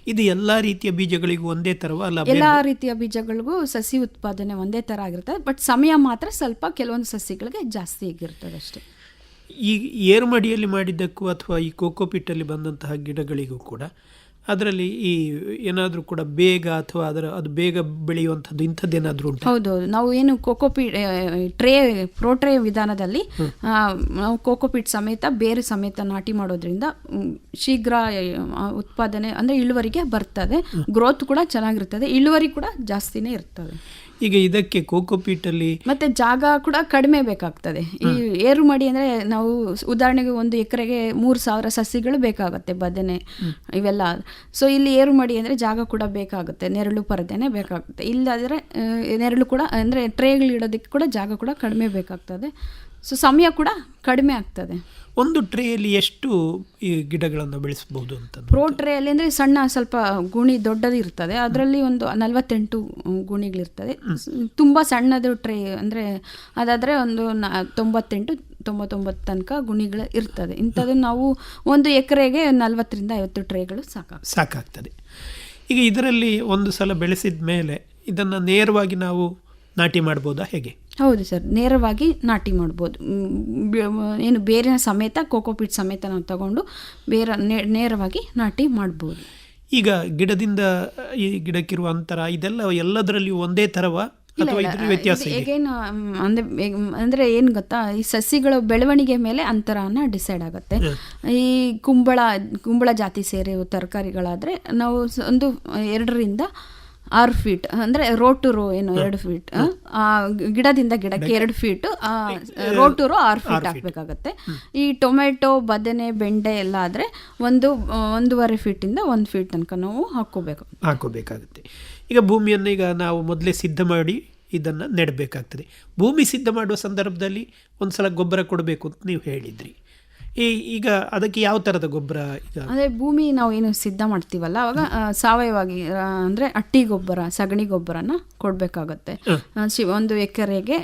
ಇದು ಎಲ್ಲಾ ರೀತಿಯ ಬೀಜಗಳಿಗೂ ಒಂದೇ ತರವ ಅಲ್ಲ ಎಲ್ಲ ರೀತಿಯ ಬೀಜಗಳಿಗೂ ಸಸಿ ಉತ್ಪಾದನೆ ಒಂದೇ ಥರ ಆಗಿರ್ತದೆ ಬಟ್ ಸಮಯ ಮಾತ್ರ ಸ್ವಲ್ಪ ಕೆಲವೊಂದು ಸಸಿಗಳಿಗೆ ಜಾಸ್ತಿ ಆಗಿರ್ತದೆ ಅಷ್ಟೇ. ಈ ಏರುಮಡಿಯಲ್ಲಿ ಮಾಡಿದ್ದಕ್ಕೂ ಅಥವಾ ಈ ಕೋಕೋಪಿಟ್ಟಲ್ಲಿ ಬಂದಂತಹ ಗಿಡಗಳಿಗೂ ಕೂಡ ಅದರಲ್ಲಿ ಈ ಏನಾದರೂ ಕೂಡ ಬೇಗ ಅಥವಾ ಅದರ ಅದು ಬೇಗ ಬೆಳೆಯುವಂಥದ್ದು ಇಂಥದ್ದೇನಾದರೂ ಉಂಟು? ಹೌದೌದು. ನಾವು ಏನು ಕೋಕೋಪೀಟ್ ಟ್ರೇ ಪ್ರೋಟ್ರೇ ವಿಧಾನದಲ್ಲಿ ನಾವು ಕೋಕೋಪೀಟ್ ಸಮೇತ ಬೇರೆ ಸಮೇತ ನಾಟಿ ಮಾಡೋದ್ರಿಂದ ಶೀಘ್ರ ಉತ್ಪಾದನೆ ಅಂದರೆ ಇಳುವರಿಗೆ ಬರ್ತದೆ. ಗ್ರೋತ್ ಕೂಡ ಚೆನ್ನಾಗಿರ್ತದೆ. ಇಳುವರಿ ಕೂಡ ಜಾಸ್ತಿನೇ ಇರ್ತದೆ. ಈಗ ಇದಕ್ಕೆ ಕೋಕೋಪೀಟಲ್ಲಿ ಮತ್ತೆ ಜಾಗ ಕೂಡ ಕಡಿಮೆ ಬೇಕಾಗ್ತದೆ. ಈ ಏರು ಮಡಿ ಅಂದ್ರೆ ನಾವು ಉದಾಹರಣೆಗೆ ಒಂದು ಎಕರೆಗೆ ಮೂರು ಸಾವಿರ ಸಸಿಗಳು ಬೇಕಾಗುತ್ತೆ ಬದನೆ ಇವೆಲ್ಲ. ಸೊ ಇಲ್ಲಿ ಏರು ಮಡಿ ಅಂದ್ರೆ ಜಾಗ ಕೂಡ ಬೇಕಾಗುತ್ತೆ ನೆರಳು ಪರದೆನೆ ಬೇಕಾಗುತ್ತೆ. ಇಲ್ಲಾದ್ರೆ ನೆರಳು ಕೂಡ ಅಂದ್ರೆ ಟ್ರೇಗಳು ಇಡೋದಕ್ಕೆ ಕೂಡ ಜಾಗ ಕೂಡ ಕಡಿಮೆ ಬೇಕಾಗ್ತದೆ. ಸೊ ಸಮಯ ಕೂಡ ಕಡಿಮೆ ಆಗ್ತದೆ. ಒಂದು ಟ್ರೇಯಲ್ಲಿ ಎಷ್ಟು ಈ ಗಿಡಗಳನ್ನು ಬೆಳೆಸಬಹುದು ಅಂತ ಪ್ರೋ ಟ್ರೇಯಲ್ಲಿ ಅಂದರೆ ಸಣ್ಣ ಸ್ವಲ್ಪ ಗುಣಿ ದೊಡ್ಡದು ಇರ್ತದೆ. ಅದರಲ್ಲಿ ಒಂದು ನಲವತ್ತೆಂಟು ಗುಣಿಗಳಿರ್ತದೆ. ತುಂಬ ಸಣ್ಣದು ಟ್ರೇ ಅಂದರೆ ಅದಾದರೆ ಒಂದು ನ ತೊಂಬತ್ತೆಂಟು ತೊಂಬತ್ತೊಂಬತ್ತು ತನಕ ಗುಣಿಗಳು ಇರ್ತದೆ. ಇಂಥದ್ದು ನಾವು ಒಂದು ಎಕರೆಗೆ ನಲವತ್ತರಿಂದ ಐವತ್ತು ಟ್ರೇಗಳು ಸಾಕು ಸಾಕಾಗ್ತದೆ. ಈಗ ಇದರಲ್ಲಿ ಒಂದು ಸಲ ಬೆಳೆಸಿದ ಮೇಲೆ ಇದನ್ನು ನೇರವಾಗಿ ನಾವು ನಾಟಿ ಮಾಡ್ಬೋದಾ ಹೇಗೆ? ಹೌದು ಸರ್ ನೇರವಾಗಿ ನಾಟಿ ಮಾಡ್ಬೋದು. ಏನು ಬೇರಿನ ಸಮೇತ ಕೋಕೋಪೀಟ್ ಸಮೇತ ನಾವು ತಗೊಂಡು ಬೇರೆ ನೇರವಾಗಿ ನಾಟಿ ಮಾಡ್ಬೋದು. ಈಗ ಗಿಡದಿಂದ ಈ ಗಿಡಕ್ಕಿರುವ ಅಂತರ ಇದೆಲ್ಲ ಎಲ್ಲದರಲ್ಲಿಯೂ ಒಂದೇ ಇದರಲ್ಲಿ ವ್ಯತ್ಯಾಸ ಅಂದ್ರೆ ಅಂದರೆ ಏನು ಗೊತ್ತಾ ಈ ಸಸಿಗಳ ಬೆಳವಣಿಗೆ ಮೇಲೆ ಅಂತರನ ಡಿಸೈಡ್ ಆಗುತ್ತೆ. ಈ ಕುಂಬಳ ಕುಂಬಳ ಜಾತಿ ಸೇರಿ ತರಕಾರಿಗಳಾದರೆ ನಾವು ಒಂದು ಎರಡರಿಂದ ಆರು ಫೀಟ್ ಅಂದ್ರೆ ರೋ ಟು ರೋ ಏನು ಎರಡು ಫೀಟ್ ಆ ಗಿಡದಿಂದ ಗಿಡಕ್ಕೆ ಎರಡು ಫೀಟ್ ರೋ ಟು ರೋ ಆರು ಫೀಟ್ ಹಾಕ್ಬೇಕಾಗತ್ತೆ. ಈ ಟೊಮೆಟೊ ಬದನೆ ಬೆಂಡೆ ಎಲ್ಲ ಆದರೆ ಒಂದು ಒಂದೂವರೆ ಒಂದೂವರೆ ಫೀಟಿಂದ ಒಂದು ಫೀಟ್ ತನಕ ನಾವು ಹಾಕೋಬೇಕು ಹಾಕೋಬೇಕಾಗುತ್ತೆ ಈಗ ಭೂಮಿಯನ್ನು ಈಗ ನಾವು ಮೊದಲೇ ಸಿದ್ಧ ಮಾಡಿ ಇದನ್ನು ನೆಡಬೇಕಾಗ್ತದೆ. ಭೂಮಿ ಸಿದ್ಧ ಮಾಡುವ ಸಂದರ್ಭದಲ್ಲಿ ಒಂದು ಸಲ ಗೊಬ್ಬರ ಕೊಡಬೇಕು ಅಂತ ನೀವು ಹೇಳಿದ್ರಿ. ಈ ಈಗ ಅದಕ್ಕೆ ಯಾವ ತರದ ಗೊಬ್ಬರ ಅಂದ್ರೆ ಅಂದರೆ ಭೂಮಿ ನಾವು ಏನು ಸಿದ್ಧ ಮಾಡ್ತೀವಲ್ಲ ಅವಾಗ ಸಾವಯವವಾಗಿ ಸಾವಯವಾಗಿ ಅಂದ್ರೆ ಅಟ್ಟಿ ಗೊಬ್ಬರ ಸಗಣಿ ಗೊಬ್ಬರನ ಕೊಡಬೇಕಾಗತ್ತೆ. ಶಿ ಒಂದು ಎಕರೆಗೆ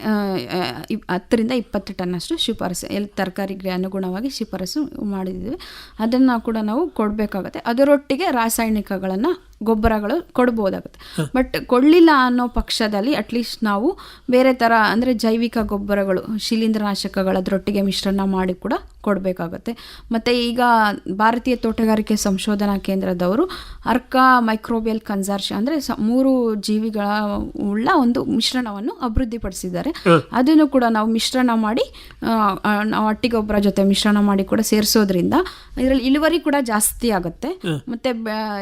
ಹತ್ತರಿಂದ ಇಪ್ಪತ್ತು ಟನ್ನಷ್ಟು ಶಿಫಾರಸು ಎಲ್ಲಿ ತರಕಾರಿಗೆ ಅನುಗುಣವಾಗಿ ಶಿಫಾರಸು ಮಾಡಿದ್ದೀವಿ. ಅದನ್ನು ಕೂಡ ನಾವು ಕೊಡಬೇಕಾಗತ್ತೆ. ಅದರೊಟ್ಟಿಗೆ ರಾಸಾಯನಿಕಗಳನ್ನು ಗೊಬ್ಬರಗಳು ಕೊಡ್ಬೋದಾಗುತ್ತೆ. ಬಟ್ ಕೊಡಲಿಲ್ಲ ಅನ್ನೋ ಪಕ್ಷದಲ್ಲಿ ಅಟ್ಲೀಸ್ಟ್ ನಾವು ಬೇರೆ ಥರ ಅಂದರೆ ಜೈವಿಕ ಗೊಬ್ಬರಗಳು ಶಿಲೀಂಧ್ರನಾಶಕಗಳು ದೊಟ್ಟಿಗೆ ಮಿಶ್ರಣ ಮಾಡಿ ಕೂಡ ಕೊಡಬೇಕಾಗತ್ತೆ. ಮತ್ತು ಈಗ ಭಾರತೀಯ ತೋಟಗಾರಿಕೆ ಸಂಶೋಧನಾ ಕೇಂದ್ರದವರು ಅರ್ಕ ಮೈಕ್ರೋಬಿಯಲ್ ಕನ್ಸರ್ಷನ್ ಅಂದರೆ ಸ ಮೂರು ಜೀವಿಗಳ ಉಳ್ಳ ಒಂದು ಮಿಶ್ರಣವನ್ನು ಅಭಿವೃದ್ಧಿಪಡಿಸಿದ್ದಾರೆ. ಅದನ್ನು ಕೂಡ ನಾವು ಮಿಶ್ರಣ ಮಾಡಿ ನಾವು ಅಟ್ಟಿಗೊಬ್ಬರ ಜೊತೆ ಮಿಶ್ರಣ ಮಾಡಿ ಕೂಡ ಸೇರಿಸೋದ್ರಿಂದ ಇದರಲ್ಲಿ ಇಳುವರಿ ಕೂಡ ಜಾಸ್ತಿ ಆಗುತ್ತೆ. ಮತ್ತು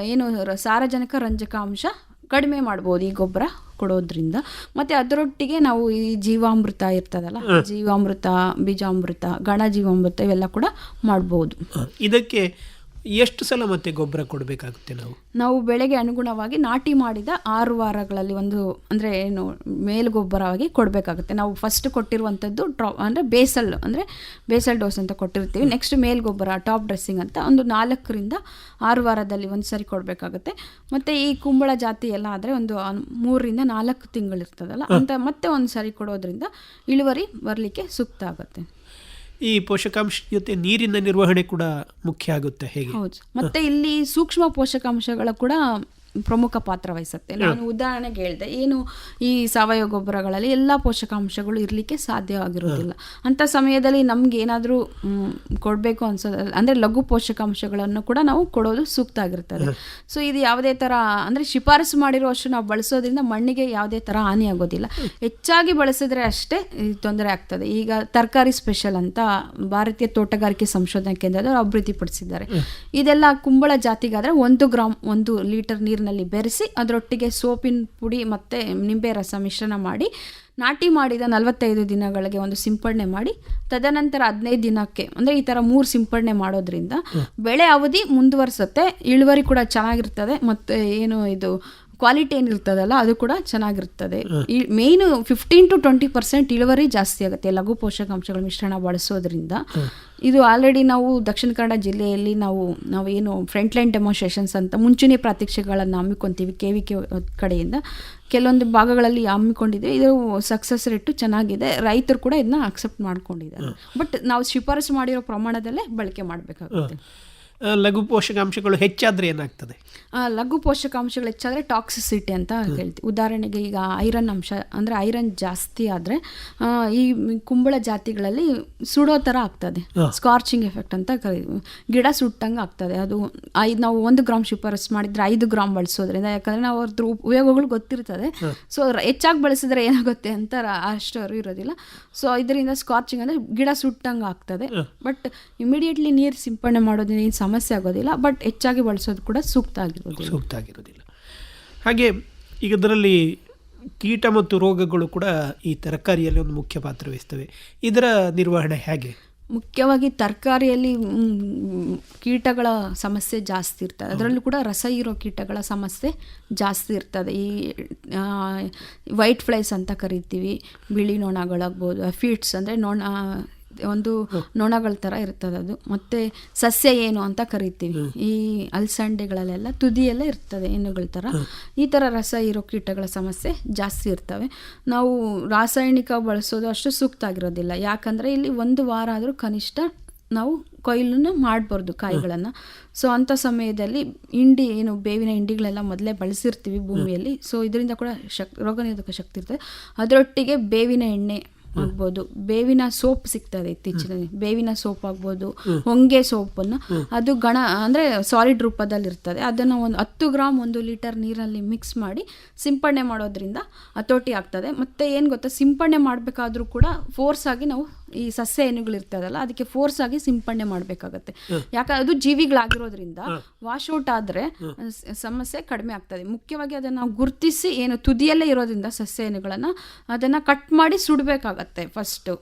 ಏನು ರ- ಸಾರಜನಕ ರಂಜಕ ಅಂಶ ಕಡಿಮೆ ಮಾಡ್ಬೋದು ಈ ಗೊಬ್ಬರ ಕೊಡೋದ್ರಿಂದ. ಮತ್ತು ಅದರೊಟ್ಟಿಗೆ ನಾವು ಈ ಜೀವಾಮೃತ ಇರ್ತದಲ್ಲ ಜೀವಾಮೃತ ಬೀಜಾಮೃತ ಗಣ ಜೀವಾಮೃತ ಇವೆಲ್ಲ ಕೂಡ ಮಾಡ್ಬೋದು. ಇದಕ್ಕೆ ಎಷ್ಟು ಸಲ ಮತ್ತೆ ಗೊಬ್ಬರ ಕೊಡಬೇಕಾಗುತ್ತೆ ನಾವು? ನಾವು ಬೆಳೆಗೆ ಅನುಗುಣವಾಗಿ ನಾಟಿ ಮಾಡಿದ ಆರು ವಾರಗಳಲ್ಲಿ ಒಂದು ಅಂದರೆ ಏನು ಮೇಲ್ಗೊಬ್ಬರವಾಗಿ ಕೊಡಬೇಕಾಗುತ್ತೆ. ನಾವು ಫಸ್ಟ್ ಕೊಟ್ಟಿರುವಂಥದ್ದು ಟ್ರಾ ಅಂದರೆ ಬೇಸಲ್ ಅಂದರೆ ಬೇಸಲ್ ಡೋಸ್ ಅಂತ ಕೊಟ್ಟಿರ್ತೀವಿ. ನೆಕ್ಸ್ಟ್ ಮೇಲ್ಗೊಬ್ಬರ ಟಾಪ್ ಡ್ರೆಸ್ಸಿಂಗ್ ಅಂತ ಒಂದು ನಾಲ್ಕರಿಂದ ಆರು ವಾರದಲ್ಲಿ ಒಂದು ಸರಿ ಕೊಡಬೇಕಾಗುತ್ತೆ. ಮತ್ತು ಈ ಕುಂಬಳ ಜಾತಿ ಎಲ್ಲ ಆದರೆ ಒಂದು ಮೂರರಿಂದ ನಾಲ್ಕು ತಿಂಗಳಿರ್ತದಲ್ಲ ಅಂತ ಮತ್ತೆ ಒಂದು ಸರಿ ಕೊಡೋದ್ರಿಂದ ಇಳುವರಿ ಬರಲಿಕ್ಕೆ ಸೂಕ್ತ ಆಗುತ್ತೆ. ಈ ಪೋಷಕಾಂಶ ಜೊತೆ ನೀರಿನ ನಿರ್ವಹಣೆ ಕೂಡ ಮುಖ್ಯ ಆಗುತ್ತೆ ಹೇಗೆ? ಹೌದು. ಮತ್ತೆ ಇಲ್ಲಿ ಸೂಕ್ಷ್ಮ ಪೋಷಕಾಂಶಗಳ ಕೂಡ ಪ್ರಮುಖ ಪಾತ್ರ ವಹಿಸುತ್ತೆ. ನಾನು ಉದಾಹರಣೆಗೆ ಹೇಳಿದೆ ಏನು ಈ ಸಾವಯವ ಗೊಬ್ಬರಗಳಲ್ಲಿ ಎಲ್ಲ ಪೋಷಕಾಂಶಗಳು ಇರಲಿಕ್ಕೆ ಸಾಧ್ಯವಾಗಿರೋದಿಲ್ಲ ಅಂಥ ಸಮಯದಲ್ಲಿ ನಮ್ಗೆ ಏನಾದರೂ ಕೊಡಬೇಕು ಅನ್ಸೋದಲ್ಲ ಅಂದರೆ ಲಘು ಪೋಷಕಾಂಶಗಳನ್ನು ಕೂಡ ನಾವು ಕೊಡೋದು ಸೂಕ್ತ ಆಗಿರ್ತದೆ ಸೊ ಇದು ಯಾವುದೇ ಥರ ಅಂದರೆ ಶಿಫಾರಸು ಮಾಡಿರುವಷ್ಟು ನಾವು ಬಳಸೋದ್ರಿಂದ ಮಣ್ಣಿಗೆ ಯಾವುದೇ ಥರ ಹಾನಿ ಆಗೋದಿಲ್ಲ. ಹೆಚ್ಚಾಗಿ ಬಳಸಿದ್ರೆ ಅಷ್ಟೇ ತೊಂದರೆ ಆಗ್ತದೆ. ಈಗ ತರಕಾರಿ ಸ್ಪೆಷಲ್ ಅಂತ ಭಾರತೀಯ ತೋಟಗಾರಿಕೆ ಸಂಶೋಧನಾ ಕೇಂದ್ರದವರು ಅಭಿವೃದ್ಧಿಪಡಿಸಿದ್ದಾರೆ. ಇದೆಲ್ಲ ಕುಂಬಳ ಜಾತಿಗಾದರೆ ಒಂದು ಗ್ರಾಮ್ ಒಂದು ಲೀಟರ್ ನೀರಿನಲ್ಲಿ ಬೆರೆಸಿ ಅದರೊಟ್ಟಿಗೆ ಸೋಪಿನ ಪುಡಿ ಮತ್ತು ನಿಂಬೆ ರಸ ಮಿಶ್ರಣ ಮಾಡಿ ನಾಟಿ ಮಾಡಿದ ನಲವತ್ತೈದು ದಿನಗಳಿಗೆ ಒಂದು ಸಿಂಪಡಣೆ ಮಾಡಿ ತದನಂತರ ಹದಿನೈದು ದಿನಕ್ಕೆ ಅಂದರೆ ಈ ಥರ ಮೂರು ಸಿಂಪಡಣೆ ಮಾಡೋದ್ರಿಂದ ಬೆಳೆ ಅವಧಿ ಮುಂದುವರಿಸುತ್ತೆ ಇಳುವರಿ ಕೂಡ ಚೆನ್ನಾಗಿರ್ತದೆ ಮತ್ತು ಏನು ಇದು ಕ್ವಾಲಿಟಿ ಏನಿರ್ತದಲ್ಲ ಅದು ಕೂಡ ಚೆನ್ನಾಗಿರ್ತದೆ. ಈ ಮೇಯ್ನು ಫಿಫ್ಟೀನ್ ಟು ಟ್ವೆಂಟಿ ಪರ್ಸೆಂಟ್ ಇಳುವರಿ ಜಾಸ್ತಿ ಆಗುತ್ತೆ ಲಘು ಪೋಷಕಾಂಶಗಳ ಮಿಶ್ರಣ ಬಳಸೋದ್ರಿಂದ. ಇದು ಆಲ್ರೆಡಿ ನಾವು ದಕ್ಷಿಣ ಕನ್ನಡ ಜಿಲ್ಲೆಯಲ್ಲಿ ನಾವು ನಾವು ಏನು ಫ್ರಂಟ್ ಲೈನ್ ಡೆಮಾನ್ಸ್ಟ್ರೇಷನ್ಸ್ ಅಂತ ಮುಂಚೂಣಿ ಪ್ರಾತ್ಯಕ್ಷಿಕೆಗಳನ್ನು ಹಮ್ಮಿಕೊಂತೀವಿ ಕೆ ವಿ ಕೆ ಕಡೆಯಿಂದ. ಕೆಲವೊಂದು ಭಾಗಗಳಲ್ಲಿ ಹಮ್ಮಿಕೊಂಡಿದೆ ಇದು ಸಕ್ಸಸ್ ರೇಟು ಚೆನ್ನಾಗಿದೆ. ರೈತರು ಕೂಡ ಇದನ್ನ ಅಕ್ಸೆಪ್ಟ್ ಮಾಡ್ಕೊಂಡಿದ್ದಾರೆ. ಬಟ್ ನಾವು ಶಿಫಾರಸು ಮಾಡಿರೋ ಪ್ರಮಾಣದಲ್ಲೇ ಬಳಕೆ ಮಾಡಬೇಕಾಗುತ್ತೆ. ಲಘು ಪೋಷಕಾಂಶಗಳು ಹೆಚ್ಚಾದ್ರೆ ಏನಾಗ್ತದೆ? ಲಘು ಪೋಷಕಾಂಶಗಳು ಹೆಚ್ಚಾದರೆ ಟಾಕ್ಸಿಸಿಟಿ ಅಂತ ಹೇಳ್ತೀವಿ. ಉದಾಹರಣೆಗೆ ಈಗ ಐರನ್ ಅಂಶ ಅಂದರೆ ಐರನ್ ಜಾಸ್ತಿ ಆದರೆ ಈ ಕುಂಬಳ ಜಾತಿಗಳಲ್ಲಿ ಸುಡೋ ಥರ ಆಗ್ತದೆ. ಸ್ಕಾರ್ಚಿಂಗ್ ಎಫೆಕ್ಟ್ ಅಂತ ಕರಿತೀವಿ. ಗಿಡ ಸುಟ್ಟಂಗೆ ಆಗ್ತದೆ. ಅದು ಐದು ನಾವು ಒಂದು ಗ್ರಾಮ್ ಶಿಫಾರಸ್ಸು ಮಾಡಿದ್ರೆ ಐದು ಗ್ರಾಮ್ ಬಳಸೋದ್ರಿಂದ ಯಾಕಂದರೆ ನಾವು ಅದ್ರ ಉಪಯೋಗಗಳು ಗೊತ್ತಿರ್ತದೆ. ಸೊ ಹೆಚ್ಚಾಗಿ ಬಳಸಿದ್ರೆ ಏನಾಗುತ್ತೆ ಅಂತ ಅಷ್ಟು ಇರೋದಿಲ್ಲ. ಸೊ ಇದರಿಂದ ಸ್ಕಾರ್ಚಿಂಗ್ ಅಂದರೆ ಗಿಡ ಸುಟ್ಟಂಗೆ ಆಗ್ತದೆ. ಬಟ್ ಇಮಿಡಿಯೇಟ್ಲಿ ನೀರು ಸಿಂಪಡಣೆ ಮಾಡೋದ್ರಿಂದ ಏನು ಸಮಸ್ಯೆ ಆಗೋದಿಲ್ಲ ಬಟ್ ಹೆಚ್ಚಾಗಿ ಬಳಸೋದು ಕೂಡ ಸೂಕ್ತ ಆಗಿರೋದಿಲ್ಲ ಸೂಕ್ತ ಆಗಿರೋದಿಲ್ಲ ಹಾಗೆ ಈಗ ಇದರಲ್ಲಿ ಕೀಟ ಮತ್ತು ರೋಗಗಳು ಕೂಡ ಈ ತರಕಾರಿಯಲ್ಲಿ ಒಂದು ಮುಖ್ಯ ಪಾತ್ರ ವಹಿಸ್ತವೆ. ಇದರ ನಿರ್ವಹಣೆ ಹೇಗೆ? ಮುಖ್ಯವಾಗಿ ತರಕಾರಿಯಲ್ಲಿ ಕೀಟಗಳ ಸಮಸ್ಯೆ ಜಾಸ್ತಿ ಇರ್ತದೆ ಅದರಲ್ಲೂ ಕೂಡ ರಸ ಇರೋ ಕೀಟಗಳ ಸಮಸ್ಯೆ ಜಾಸ್ತಿ ಇರ್ತದೆ. ಈ ವೈಟ್ ಫ್ಲೈಸ್ ಅಂತ ಕರಿತೀವಿ. ಬಿಳಿ ನೊಣಗಳಾಗ್ಬೋದು ಫೀಟ್ಸ್ ಅಂದರೆ ನೊಣ ಒಂದು ನೊಣಗಳ ಥರ ಇರ್ತದೆ ಅದು. ಮತ್ತು ಸಸ್ಯ ಏನು ಅಂತ ಕರಿತೀವಿ. ಈ ಅಲ್ಸಂಡೆಗಳಲ್ಲೆಲ್ಲ ತುದಿಯೆಲ್ಲ ಇರ್ತದೆ ಹೆಣ್ಣುಗಳ ಥರ ಈ ಥರ ರಸ ಇರೋ ಕೀಟಗಳ ಸಮಸ್ಯೆ ಜಾಸ್ತಿ ಇರ್ತವೆ. ನಾವು ರಾಸಾಯನಿಕ ಬಳಸೋದು ಅಷ್ಟು ಸೂಕ್ತ ಆಗಿರೋದಿಲ್ಲ. ಯಾಕಂದರೆ ಇಲ್ಲಿ ಒಂದು ವಾರ ಆದರೂ ಕನಿಷ್ಠ ನಾವು ಕೊಯ್ಲನ್ನು ಮಾಡಬಾರ್ದು ಕಾಯಿಗಳನ್ನು. ಸೊ ಅಂಥ ಸಮಯದಲ್ಲಿ ಹಿಂಡಿ ಏನು ಬೇವಿನ ಹಿಂಡಿಗಳೆಲ್ಲ ಮೊದಲೇ ಬಳಸಿರ್ತೀವಿ ಭೂಮಿಯಲ್ಲಿ. ಸೊ ಇದರಿಂದ ಕೂಡ ಶಕ್ ರೋಗನಿರೋಧಕ ಶಕ್ತಿ ಇರ್ತದೆ. ಅದರೊಟ್ಟಿಗೆ ಬೇವಿನ ಎಣ್ಣೆ ಆಗ್ಬೋದು. ಬೇವಿನ ಸೋಪ್ ಸಿಗ್ತದೆ ಇತ್ತೀಚಿನ ಬೇವಿನ ಸೋಪ್ ಆಗ್ಬೋದು ಹೊಂಗೆ ಸೋಪನ್ನು. ಅದು ಗಣ ಅಂದರೆ ಸಾಲಿಡ್ ರೂಪದಲ್ಲಿ ಇರ್ತದೆ ಅದನ್ನು ಒಂದು ಹತ್ತು ಗ್ರಾಮ್ ಒಂದು ಲೀಟರ್ ನೀರಲ್ಲಿ ಮಿಕ್ಸ್ ಮಾಡಿ ಸಿಂಪಡಣೆ ಮಾಡೋದ್ರಿಂದ ಹತೋಟಿ ಆಗ್ತದೆ. ಮತ್ತು ಏನು ಗೊತ್ತಾ? ಸಿಂಪಡಣೆ ಮಾಡಬೇಕಾದ್ರೂ ಕೂಡ ಫೋರ್ಸ್ ಆಗಿ ನಾವು ಈ ಸಸ್ಯ ಏನುಗಳಿರ್ತದಲ್ಲ ಅದಕ್ಕೆ ಫೋರ್ಸ್ ಆಗಿ ಸಿಂಪಡಣೆ ಮಾಡಬೇಕಾಗತ್ತೆ. ಯಾಕಂದ್ರೆ ಅದು ಜೀವಿಗಳಾಗಿರೋದ್ರಿಂದ ವಾಶೌಟ್ ಆದರೆ ಸಮಸ್ಯೆ ಕಡಿಮೆ ಆಗ್ತದೆ. ಮುಖ್ಯವಾಗಿ ಅದನ್ನು ನಾವು ಗುರುತಿಸಿ ಏನು ತುದಿಯಲ್ಲೇ ಇರೋದ್ರಿಂದ ಸಸ್ಯ ಏನುಗಳನ್ನು ಅದನ್ನು ಕಟ್ ಮಾಡಿ ಸುಡಬೇಕಾಗತ್ತೆ ಫಸ್ಟು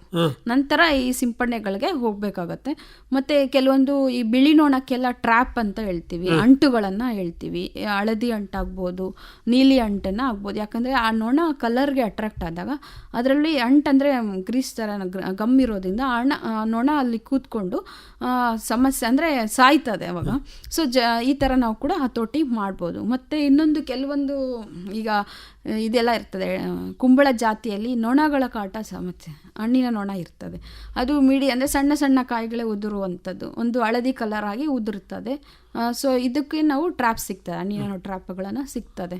ನಂತರ ಈ ಸಿಂಪಡಣೆಗಳಿಗೆ ಹೋಗಬೇಕಾಗತ್ತೆ. ಮತ್ತು ಕೆಲವೊಂದು ಈ ಬಿಳಿ ನೋಣಕ್ಕೆಲ್ಲ ಟ್ರ್ಯಾಪ್ ಅಂತ ಹೇಳ್ತೀವಿ ಅಂಟುಗಳನ್ನು ಹೇಳ್ತೀವಿ. ಹಳದಿ ಅಂಟಾಗ್ಬೋದು ನೀಲಿ ಅಂಟನ್ನು ಆಗ್ಬೋದು. ಯಾಕಂದರೆ ಆ ನೋಣ ಕಲರ್ಗೆ ಅಟ್ರಾಕ್ಟ್ ಆದಾಗ ಅದರಲ್ಲಿ ಅಂಟಂದರೆ ಗ್ರೀಸ್ ಥರ ಗಮ್ ಅಣ್ಣ ಹಣ ನೊಣ ಅಲ್ಲಿ ಕೂತ್ಕೊಂಡು ಸಮಸ್ಯೆ ಅಂದರೆ ಸಾಯ್ತದೆ ಅವಾಗ. ಸೊ ಜ, ಈ ಥರ ನಾವು ಕೂಡ ಹತೋಟಿ ಮಾಡ್ಬೋದು. ಮತ್ತು ಇನ್ನೊಂದು ಕೆಲವೊಂದು ಈಗ ಇದೆಲ್ಲ ಇರ್ತದೆ. ಕುಂಬಳ ಜಾತಿಯಲ್ಲಿ ನೊಣಗಳ ಕಾಟ ಸಮಸ್ಯೆ. ಹಣ್ಣಿನ ನೊಣ ಇರ್ತದೆ. ಅದು ಮೀಡಿ ಅಂದರೆ ಸಣ್ಣ ಸಣ್ಣ ಕಾಯಿಗಳೇ ಉದುರುವಂಥದ್ದು. ಒಂದು ಹಳದಿ ಕಲರ್ ಆಗಿ ಉದುರುತ್ತದೆ. ಸೊ ಇದಕ್ಕೆ ನಾವು ಟ್ರ್ಯಾಪ್ ಸಿಗ್ತದೆ. ಹಣ್ಣಿನ ಟ್ರ್ಯಾಪ್ಗಳನ್ನು ಸಿಗ್ತದೆ.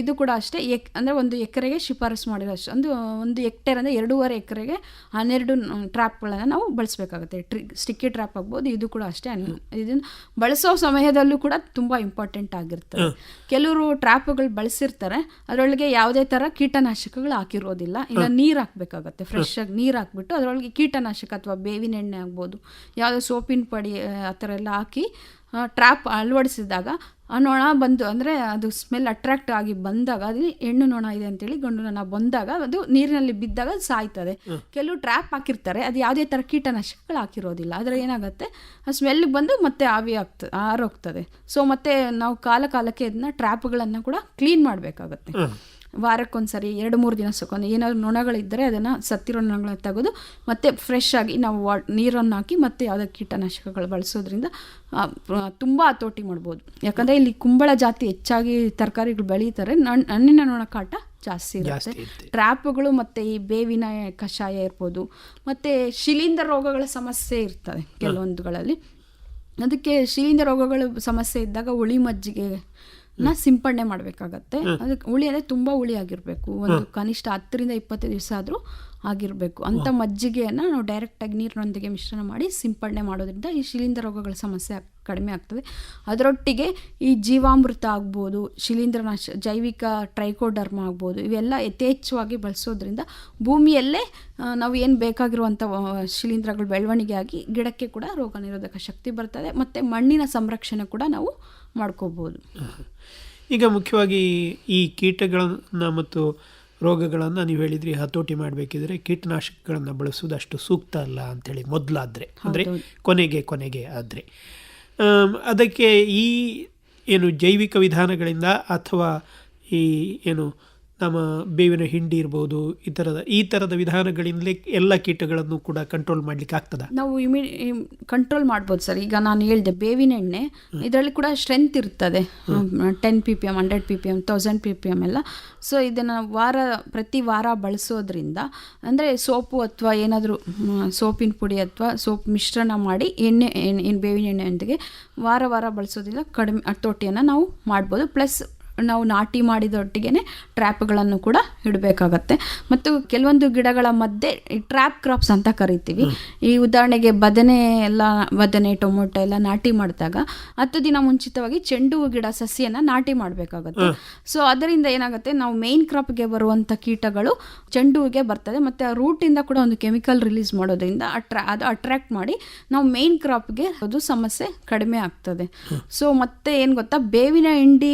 ಇದು ಕೂಡ ಅಷ್ಟೇ ಎಕ್ ಅಂದರೆ ಒಂದು ಎಕರೆಗೆ ಶಿಫಾರಸು ಮಾಡಿರೋ ಅಷ್ಟು ಒಂದು ಒಂದು ಎಕ್ಟೇರ್ ಅಂದರೆ ಎರಡೂವರೆ ಎಕರೆಗೆ ಹನ್ನೆರಡು ಟ್ರ್ಯಾಪ್ಗಳನ್ನು ನಾವು ಬಳಸಬೇಕಾಗುತ್ತೆ. ಟ್ರಿ ಸ್ಟಿಕ್ಕಿ ಟ್ರ್ಯಾಪ್ ಆಗ್ಬೋದು. ಇದು ಕೂಡ ಅಷ್ಟೇ ಇದನ್ನು ಬಳಸೋ ಸಮಯದಲ್ಲೂ ಕೂಡ ತುಂಬ ಇಂಪಾರ್ಟೆಂಟ್ ಆಗಿರ್ತದೆ. ಕೆಲವರು ಟ್ರ್ಯಾಪ್ಗಳು ಬಳಸಿರ್ತಾರೆ. ಅದರೊಳಗೆ ಯಾವುದೇ ತರ ಕೀಟನಾಶಕಗಳು ಹಾಕಿರೋದಿಲ್ಲ. ಇಲ್ಲ ನೀರು ಹಾಕ್ಬೇಕಾಗತ್ತೆ ಫ್ರೆಶ್ ಆಗಿ ನೀರು ಹಾಕ್ಬಿಟ್ಟು ಅದರೊಳಗೆ ಕೀಟನಾಶಕ ಅಥವಾ ಬೇವಿನ ಎಣ್ಣೆ ಆಗ್ಬೋದು. ಯಾವುದೋ ಸೋಪಿನ ಪಡಿ ಆ ಥರ ಎಲ್ಲ ಹಾಕಿ ಟ್ರ್ಯಾಪ್ ಅಳವಡಿಸಿದಾಗ ಆ ನೊಣ ಬಂದು ಅಂದರೆ ಅದು ಸ್ಮೆಲ್ ಅಟ್ರಾಕ್ಟ್ ಆಗಿ ಬಂದಾಗ ಅಲ್ಲಿ ಹೆಣ್ಣು ನೊಣ ಇದೆ ಅಂತೇಳಿ ಗಂಡು ನೊಣ ಬಂದಾಗ ಅದು ನೀರಿನಲ್ಲಿ ಬಿದ್ದಾಗ ಅದು ಸಾಯ್ತದೆ. ಕೆಲವು ಟ್ರ್ಯಾಪ್ ಹಾಕಿರ್ತಾರೆ ಅದು ಯಾವುದೇ ಥರ ಕೀಟನಾಶಕಗಳು ಹಾಕಿರೋದಿಲ್ಲ. ಆದರೆ ಏನಾಗುತ್ತೆ ಆ ಸ್ಮೆಲ್ಗೆ ಬಂದು ಮತ್ತೆ ಆವಿ ಆಗ್ತದೆ ಆರೋಗ್ತದೆ. ಸೊ ಮತ್ತೆ ನಾವು ಕಾಲ ಕಾಲಕ್ಕೆ ಇದನ್ನ ಟ್ರ್ಯಾಪ್ಗಳನ್ನು ಕೂಡ ಕ್ಲೀನ್ ಮಾಡಬೇಕಾಗತ್ತೆ. ವಾರಕ್ಕೊಂದ್ಸರಿ ಎರಡು ಮೂರು ದಿನ ಸುಕ್ಕೊಂಡು ಏನಾದರೂ ನೊಣಗಳಿದ್ದರೆ ಅದನ್ನು ಸತ್ತಿರೋ ನೊಣಗಳನ್ನ ತೆಗೆದು ಮತ್ತೆ ಫ್ರೆಶ್ ಆಗಿ ನಾವು ವಾ ನೀರನ್ನು ಹಾಕಿ ಮತ್ತೆ ಯಾವುದೇ ಕೀಟನಾಶಕಗಳು ಬಳಸೋದ್ರಿಂದ ತುಂಬ ಹತೋಟಿ ಮಾಡ್ಬೋದು. ಯಾಕಂದರೆ ಇಲ್ಲಿ ಕುಂಬಳ ಜಾತಿ ಹೆಚ್ಚಾಗಿ ತರಕಾರಿಗಳು ಬೆಳೀತಾರೆ ಹಣ್ಣಿನ ನೊಣ ಕಾಟ ಜಾಸ್ತಿ ಇರುತ್ತೆ. ಜಾಸ್ತಿ ಇರುತ್ತೆ. ಟ್ರ್ಯಾಪ್ಗಳು ಮತ್ತು ಈ ಬೇವಿನ ಕಷಾಯ ಇರ್ಬೋದು ಮತ್ತು ಶಿಲೀಂಧ್ರ ರೋಗಗಳ ಸಮಸ್ಯೆ ಇರ್ತವೆ ಕೆಲವೊಂದುಗಳಲ್ಲಿ. ಅದಕ್ಕೆ ಶಿಲೀಂಧ್ರ ರೋಗಗಳ ಸಮಸ್ಯೆ ಇದ್ದಾಗ ಹುಳಿ ಮಜ್ಜಿಗೆ ನ ಸಿಂಪಡಣೆ ಮಾಡಬೇಕಾಗತ್ತೆ. ಅದಕ್ಕೆ ಹುಳಿ ಅಂದರೆ ತುಂಬ ಹುಳಿ ಆಗಿರಬೇಕು. ಒಂದು ಕನಿಷ್ಠ ಹತ್ತರಿಂದ ಇಪ್ಪತ್ತು ದಿವಸ ಆದರೂ ಆಗಿರಬೇಕು. ಅಂಥ ಮಜ್ಜಿಗೆಯನ್ನು ನಾವು ಡೈರೆಕ್ಟಾಗಿ ನೀರಿನೊಂದಿಗೆ ಮಿಶ್ರಣ ಮಾಡಿ ಸಿಂಪಡಣೆ ಮಾಡೋದ್ರಿಂದ ಈ ಶಿಲೀಂಧ್ರ ರೋಗಗಳ ಸಮಸ್ಯೆ ಕಡಿಮೆ ಆಗ್ತದೆ. ಅದರೊಟ್ಟಿಗೆ ಈ ಜೀವಾಮೃತ ಆಗ್ಬೋದು ಶಿಲೀಂಧ್ರನಾಶ ಜೈವಿಕ ಟ್ರೈಕೋಡರ್ಮ ಆಗ್ಬೋದು ಇವೆಲ್ಲ ಯಥೇಚ್ಛವಾಗಿ ಬಳಸೋದ್ರಿಂದ ಭೂಮಿಯಲ್ಲೇ ನಾವು ಏನು ಬೇಕಾಗಿರುವಂಥ ಶಿಲೀಂಧ್ರಗಳು ಬೆಳವಣಿಗೆ ಆಗಿ ಗಿಡಕ್ಕೆ ಕೂಡ ರೋಗ ನಿರೋಧಕ ಶಕ್ತಿ ಬರ್ತದೆ. ಮತ್ತು ಮಣ್ಣಿನ ಸಂರಕ್ಷಣೆ ಕೂಡ ನಾವು ಮಾಡ್ಕೋಬೋದು. ಈಗ ಮುಖ್ಯವಾಗಿ ಈ ಕೀಟಗಳನ್ನು ಮತ್ತು ರೋಗಗಳನ್ನು ನೀವು ಹೇಳಿದ್ರಿ ಹತೋಟಿ ಮಾಡಬೇಕಿದ್ರೆ ಕೀಟನಾಶಕಗಳನ್ನು ಬಳಸೋದು ಅಷ್ಟು ಸೂಕ್ತ ಅಲ್ಲ ಅಂಥೇಳಿ ಮೊದಲಾದರೆ. ಅಂದರೆ ಕೊನೆಗೆ ಕೊನೆಗೆ ಆದರೆ. ಅದಕ್ಕೆ ಈ ಏನು ಜೈವಿಕ ವಿಧಾನಗಳಿಂದ ಅಥವಾ ಈ ಏನು ನಮ್ಮ ಬೇವಿನ ಹಿಂಡಿ ಇರ್ಬೋದು ಈ ಥರದ ಈ ಥರದ ವಿಧಾನಗಳಿಂದಲೇ ಎಲ್ಲ ಕೀಟಗಳನ್ನು ಕೂಡ ಕಂಟ್ರೋಲ್ ಮಾಡಲಿಕ್ಕೆ ಆಗ್ತದೆ? ನಾವು ಇಮಿ ಕಂಟ್ರೋಲ್ ಮಾಡ್ಬೋದು ಸರ್. ಈಗ ನಾನು ಹೇಳಿದೆ ಬೇವಿನ ಎಣ್ಣೆ ಇದರಲ್ಲಿ ಕೂಡ ಸ್ಟ್ರೆಂತ್ ಇರ್ತದೆ. Ten P P M hundred P P M thousand P P M ಎಲ್ಲ. ಸೊ ಇದನ್ನು ವಾರ ಪ್ರತಿ ವಾರ ಬಳಸೋದ್ರಿಂದ ಅಂದರೆ ಸೋಪು ಅಥವಾ ಏನಾದರೂ ಸೋಪಿನ ಪುಡಿ ಅಥವಾ ಸೋಪ್ ಮಿಶ್ರಣ ಮಾಡಿ ಎಣ್ಣೆ ಎಣ್ಣೆ ಏನು ಬೇವಿನ ಎಣ್ಣೆಯೊಂದಿಗೆ ವಾರ ವಾರ ಬಳಸೋದ್ರಿಂದ ಕಡಿಮೆ ಹತೋಟಿಯನ್ನು ನಾವು ಮಾಡ್ಬೋದು. ಪ್ಲಸ್ ನಾವು ನಾಟಿ ಮಾಡಿದೊಟ್ಟಿಗೆ ಟ್ರ್ಯಾಪ್ಗಳನ್ನು ಕೂಡ ಇಡಬೇಕಾಗತ್ತೆ. ಮತ್ತು ಕೆಲವೊಂದು ಗಿಡಗಳ ಮಧ್ಯೆ ಟ್ರ್ಯಾಪ್ ಕ್ರಾಪ್ಸ್ ಅಂತ ಕರಿತೀವಿ. ಈ ಉದಾಹರಣೆಗೆ ಬದನೆ ಎಲ್ಲ ಬದನೆ ಟೊಮೊಟೊ ಎಲ್ಲ ನಾಟಿ ಮಾಡಿದಾಗ ಹತ್ತು ದಿನ ಮುಂಚಿತವಾಗಿ ಚೆಂಡು ಗಿಡ ಸಸಿಯನ್ನು ನಾಟಿ ಮಾಡಬೇಕಾಗತ್ತೆ. ಸೊ ಅದರಿಂದ ಏನಾಗುತ್ತೆ ನಾವು ಮೇನ್ ಕ್ರಾಪ್ಗೆ ಬರುವಂಥ ಕೀಟಗಳು ಚೆಂಡು ಹೂಗೆ ಬರ್ತದೆ. ಮತ್ತು ಆ ರೂಟಿಂದ ಕೂಡ ಒಂದು ಕೆಮಿಕಲ್ ರಿಲೀಸ್ ಮಾಡೋದ್ರಿಂದ ಅಟ್ರಾ ಅದು ಅಟ್ರ್ಯಾಕ್ಟ್ ಮಾಡಿ ನಾವು ಮೇನ್ ಕ್ರಾಪ್ಗೆ ಅದು ಸಮಸ್ಯೆ ಕಡಿಮೆ ಆಗ್ತದೆ. ಸೊ ಮತ್ತೆ ಏನು ಗೊತ್ತಾ ಬೇವಿನ ಹಿಂಡಿ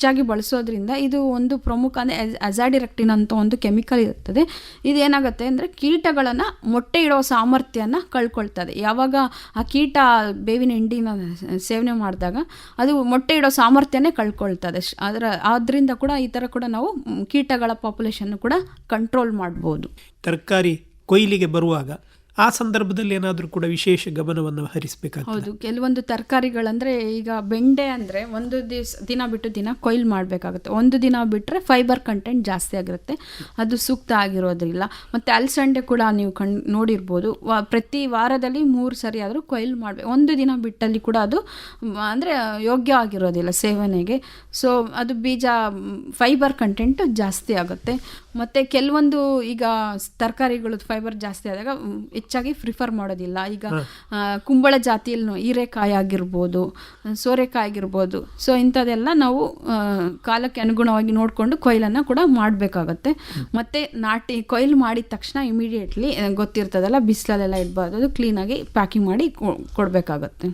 ಹೆಚ್ಚಾಗಿ ಬಳಸೋದ್ರಿಂದ ಇದು ಒಂದು ಪ್ರಮುಖ ಅಂದರೆ ಅಜಾಡಿರೆಕ್ಟಿನ್ ಅಂತ ಒಂದು ಕೆಮಿಕಲ್ ಇರ್ತದೆ ಇದೇನಾಗುತ್ತೆ ಅಂದರೆ ಕೀಟಗಳನ್ನು ಮೊಟ್ಟೆ ಇಡೋ ಸಾಮರ್ಥ್ಯನ ಕಳ್ಕೊಳ್ತದೆ. ಯಾವಾಗ ಆ ಕೀಟ ಬೇವಿನ ಹಿಂಡಿನ ಸೇವನೆ ಮಾಡಿದಾಗ ಅದು ಮೊಟ್ಟೆ ಇಡೋ ಸಾಮರ್ಥ್ಯನೇ ಕಳ್ಕೊಳ್ತದೆ. ಅದರ ಆದ್ದರಿಂದ ಕೂಡ ಈ ಥರ ಕೂಡ ನಾವು ಕೀಟಗಳ ಪಾಪ್ಯುಲೇಷನ್ನು ಕೂಡ ಕಂಟ್ರೋಲ್ ಮಾಡ್ಬೋದು. ತರಕಾರಿ ಕೊಯ್ಲಿಗೆ ಬರುವಾಗ ಆ ಸಂದರ್ಭದಲ್ಲಿ ಏನಾದರೂ ಕೂಡ ವಿಶೇಷ ಗಮನವನ್ನು ಹರಿಸಬೇಕಾಗ್ತದೆ. ಹೌದು, ಕೆಲವೊಂದು ತರಕಾರಿಗಳಂದರೆ ಈಗ ಬೆಂಡೆ ಅಂದರೆ ಒಂದು ದಿವಸ, ದಿನ ಬಿಟ್ಟು ದಿನ ಕೊಯ್ಲು ಮಾಡಬೇಕಾಗುತ್ತೆ. ಒಂದು ದಿನ ಬಿಟ್ಟರೆ ಫೈಬರ್ ಕಂಟೆಂಟ್ ಜಾಸ್ತಿ ಆಗಿರುತ್ತೆ. ಅದು ಸೂಕ್ತ ಆಗಿರೋದಿಲ್ಲ ಮತ್ತು ಅಲಸಂಡೆ ಕೂಡ ನೀವು ಕಣ್ ನೋಡಿರ್ಬೋದು. ಪ್ರತಿ ವಾರದಲ್ಲಿ ಮೂರು ಸರಿ ಆದರೂ ಕೊಯ್ಲು ಮಾಡಬೇಕು ಒಂದು ದಿನ ಬಿಟ್ಟಲ್ಲಿ ಕೂಡ ಅದು ಅಂದರೆ ಯೋಗ್ಯ ಆಗಿರೋದಿಲ್ಲ ಸೇವನೆಗೆ. ಸೊ ಅದು ಬೀಜ ಫೈಬರ್ ಕಂಟೆಂಟ್ ಜಾಸ್ತಿ ಆಗುತ್ತೆ. ಮತ್ತು ಕೆಲವೊಂದು ಈಗ ತರಕಾರಿಗಳು ಫೈಬರ್ ಜಾಸ್ತಿ ಆದಾಗ ಹೆಚ್ಚಾಗಿ ಪ್ರಿಫರ್ ಮಾಡೋದಿಲ್ಲ. ಈಗ ಕುಂಬಳ ಜಾತಿಯಲ್ಲಿ ಹೀರೆಕಾಯಿ ಆಗಿರ್ಬೋದು ಸೋರೆಕಾಯಿ ಆಗಿರ್ಬೋದು. ಸೊ ಇಂಥದ್ದೆಲ್ಲ ನಾವು ಕಾಲಕ್ಕೆ ಅನುಗುಣವಾಗಿ ನೋಡಿಕೊಂಡು ಕೊಯ್ಲನ್ನು ಕೂಡ ಮಾಡಬೇಕಾಗತ್ತೆ. ಮತ್ತು ನಾಟಿ ಕೊಯ್ಲು ಮಾಡಿದ ತಕ್ಷಣ ಇಮಿಡಿಯೇಟ್ಲಿ ಗೊತ್ತಿರ್ತದಲ್ಲ ಬಿಸಿಲಲ್ಲೆಲ್ಲ ಇಡಬಾರ್ದು. ಅದು ಕ್ಲೀನಾಗಿ ಪ್ಯಾಕಿಂಗ್ ಮಾಡಿ ಕೊಡಬೇಕಾಗತ್ತೆ.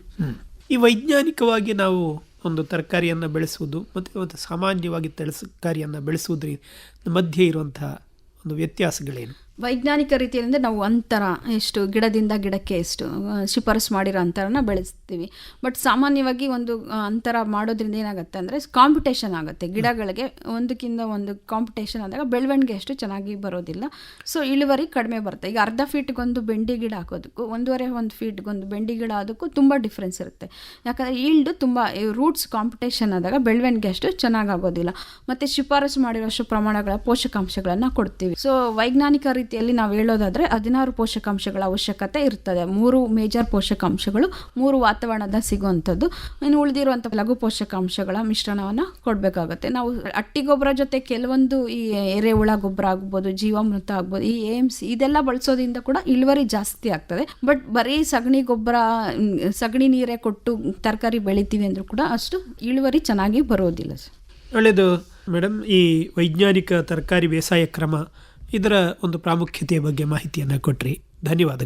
ಈ ವೈಜ್ಞಾನಿಕವಾಗಿ ನಾವು ಒಂದು ತರಕಾರಿಯನ್ನು ಬೆಳೆಸುವುದು ಮತ್ತು ಒಂದು ಸಾಮಾನ್ಯವಾಗಿ ತರಕಾರಿಯನ್ನು ಬೆಳೆಸುವುದ್ರ ಮಧ್ಯೆ ಇರುವಂತಹ ಒಂದು ವ್ಯತ್ಯಾಸಗಳೇನು? ವೈಜ್ಞಾನಿಕ ರೀತಿಯಲ್ಲಿ ನಾವು ಅಂತರ, ಎಷ್ಟು ಗಿಡದಿಂದ ಗಿಡಕ್ಕೆ ಎಷ್ಟು ಶಿಫಾರಸು ಮಾಡಿರೋ ಅಂತರನ ಬೆಳೆಸ್ತೀವಿ. ಬಟ್ ಸಾಮಾನ್ಯವಾಗಿ ಒಂದು ಅಂತರ ಮಾಡೋದ್ರಿಂದ ಏನಾಗುತ್ತೆ ಅಂದರೆ ಕಾಂಪಿಟೇಷನ್ ಆಗುತ್ತೆ. ಗಿಡಗಳಿಗೆ ಒಂದಕ್ಕಿಂತ ಒಂದು ಕಾಂಪಿಟೇಷನ್ ಆದಾಗ ಬೆಳವಣಿಗೆ ಅಷ್ಟು ಚೆನ್ನಾಗಿ ಬರೋದಿಲ್ಲ. ಸೊ ಇಳುವರಿ ಕಡಿಮೆ ಬರುತ್ತೆ. ಈಗ ಅರ್ಧ ಫೀಟ್ಗೊಂದು ಬೆಂಡಿ ಗಿಡ ಹಾಕೋದಕ್ಕೂ, ಒಂದೂವರೆ ಒಂದು ಫೀಟ್ಗೊಂದು ಬೆಂಡಿ ಗಿಡ ಆದಕ್ಕೂ ತುಂಬ ಡಿಫ್ರೆನ್ಸ್ ಇರುತ್ತೆ. ಯಾಕಂದರೆ ಈಲ್ಡು ತುಂಬ ರೂಟ್ಸ್ ಕಾಂಪಿಟೇಷನ್ ಆದಾಗ ಬೆಳವಣಿಗೆ ಅಷ್ಟು ಚೆನ್ನಾಗಿ ಆಗೋದಿಲ್ಲ. ಮತ್ತು ಶಿಫಾರಸು ಮಾಡಿರೋಷ್ಟು ಪ್ರಮಾಣಗಳ ಪೋಷಕಾಂಶಗಳನ್ನು ಕೊಡ್ತೀವಿ. ಸೊ ವೈಜ್ಞಾನಿಕ ರೀತಿಯಲ್ಲಿ ನಾವು ಹೇಳೋದಾದರೆ ಹದಿನಾರು ಪೋಷಕಾಂಶಗಳ ಅವಶ್ಯಕತೆ ಇರ್ತದೆ. ಮೂರು ಮೇಜರ್ ಪೋಷಕಾಂಶಗಳು, ಮೂರು ವಾತಾವರಣದ ಸಿಗುವಂಥದ್ದು. ಇನ್ನು ಉಳಿದಿರುವಂಥ ಲಘು ಪೋಷಕಾಂಶಗಳ ಮಿಶ್ರಣವನ್ನು ಕೊಡಬೇಕಾಗುತ್ತೆ. ನಾವು ಅಟ್ಟಿ ಗೊಬ್ಬರ ಜೊತೆ ಕೆಲವೊಂದು ಈ ಎರೆಹುಳ ಗೊಬ್ಬರ ಆಗ್ಬೋದು, ಜೀವಾಮೃತ ಆಗ್ಬೋದು, ಈ ಎಂ ಸಿ ಇದೆಲ್ಲ ಬಳಸೋದ್ರಿಂದ ಕೂಡ ಇಳುವರಿ ಜಾಸ್ತಿ ಆಗ್ತದೆ. ಬಟ್ ಬರೀ ಸಗಣಿ ಗೊಬ್ಬರ ಸಗಣಿ ನೀರೇ ಕೊಟ್ಟು ತರಕಾರಿ ಬೆಳಿತೀವಿ ಅಂದರೂ ಕೂಡ ಅಷ್ಟು ಇಳುವರಿ ಚೆನ್ನಾಗಿ ಬರೋದಿಲ್ಲ ಸರ್. ಒಳ್ಳೆಯದು ಮೇಡಮ್ ಈ ವೈಜ್ಞಾನಿಕ ತರಕಾರಿ ಬೇಸಾಯ ಕ್ರಮ ಇದರ ಒಂದು ಪ್ರಾಮುಖ್ಯತೆಯ ಬಗ್ಗೆ ಮಾಹಿತಿಯನ್ನು ಕೊಟ್ರಿ. ಧನ್ಯವಾದಗಳು.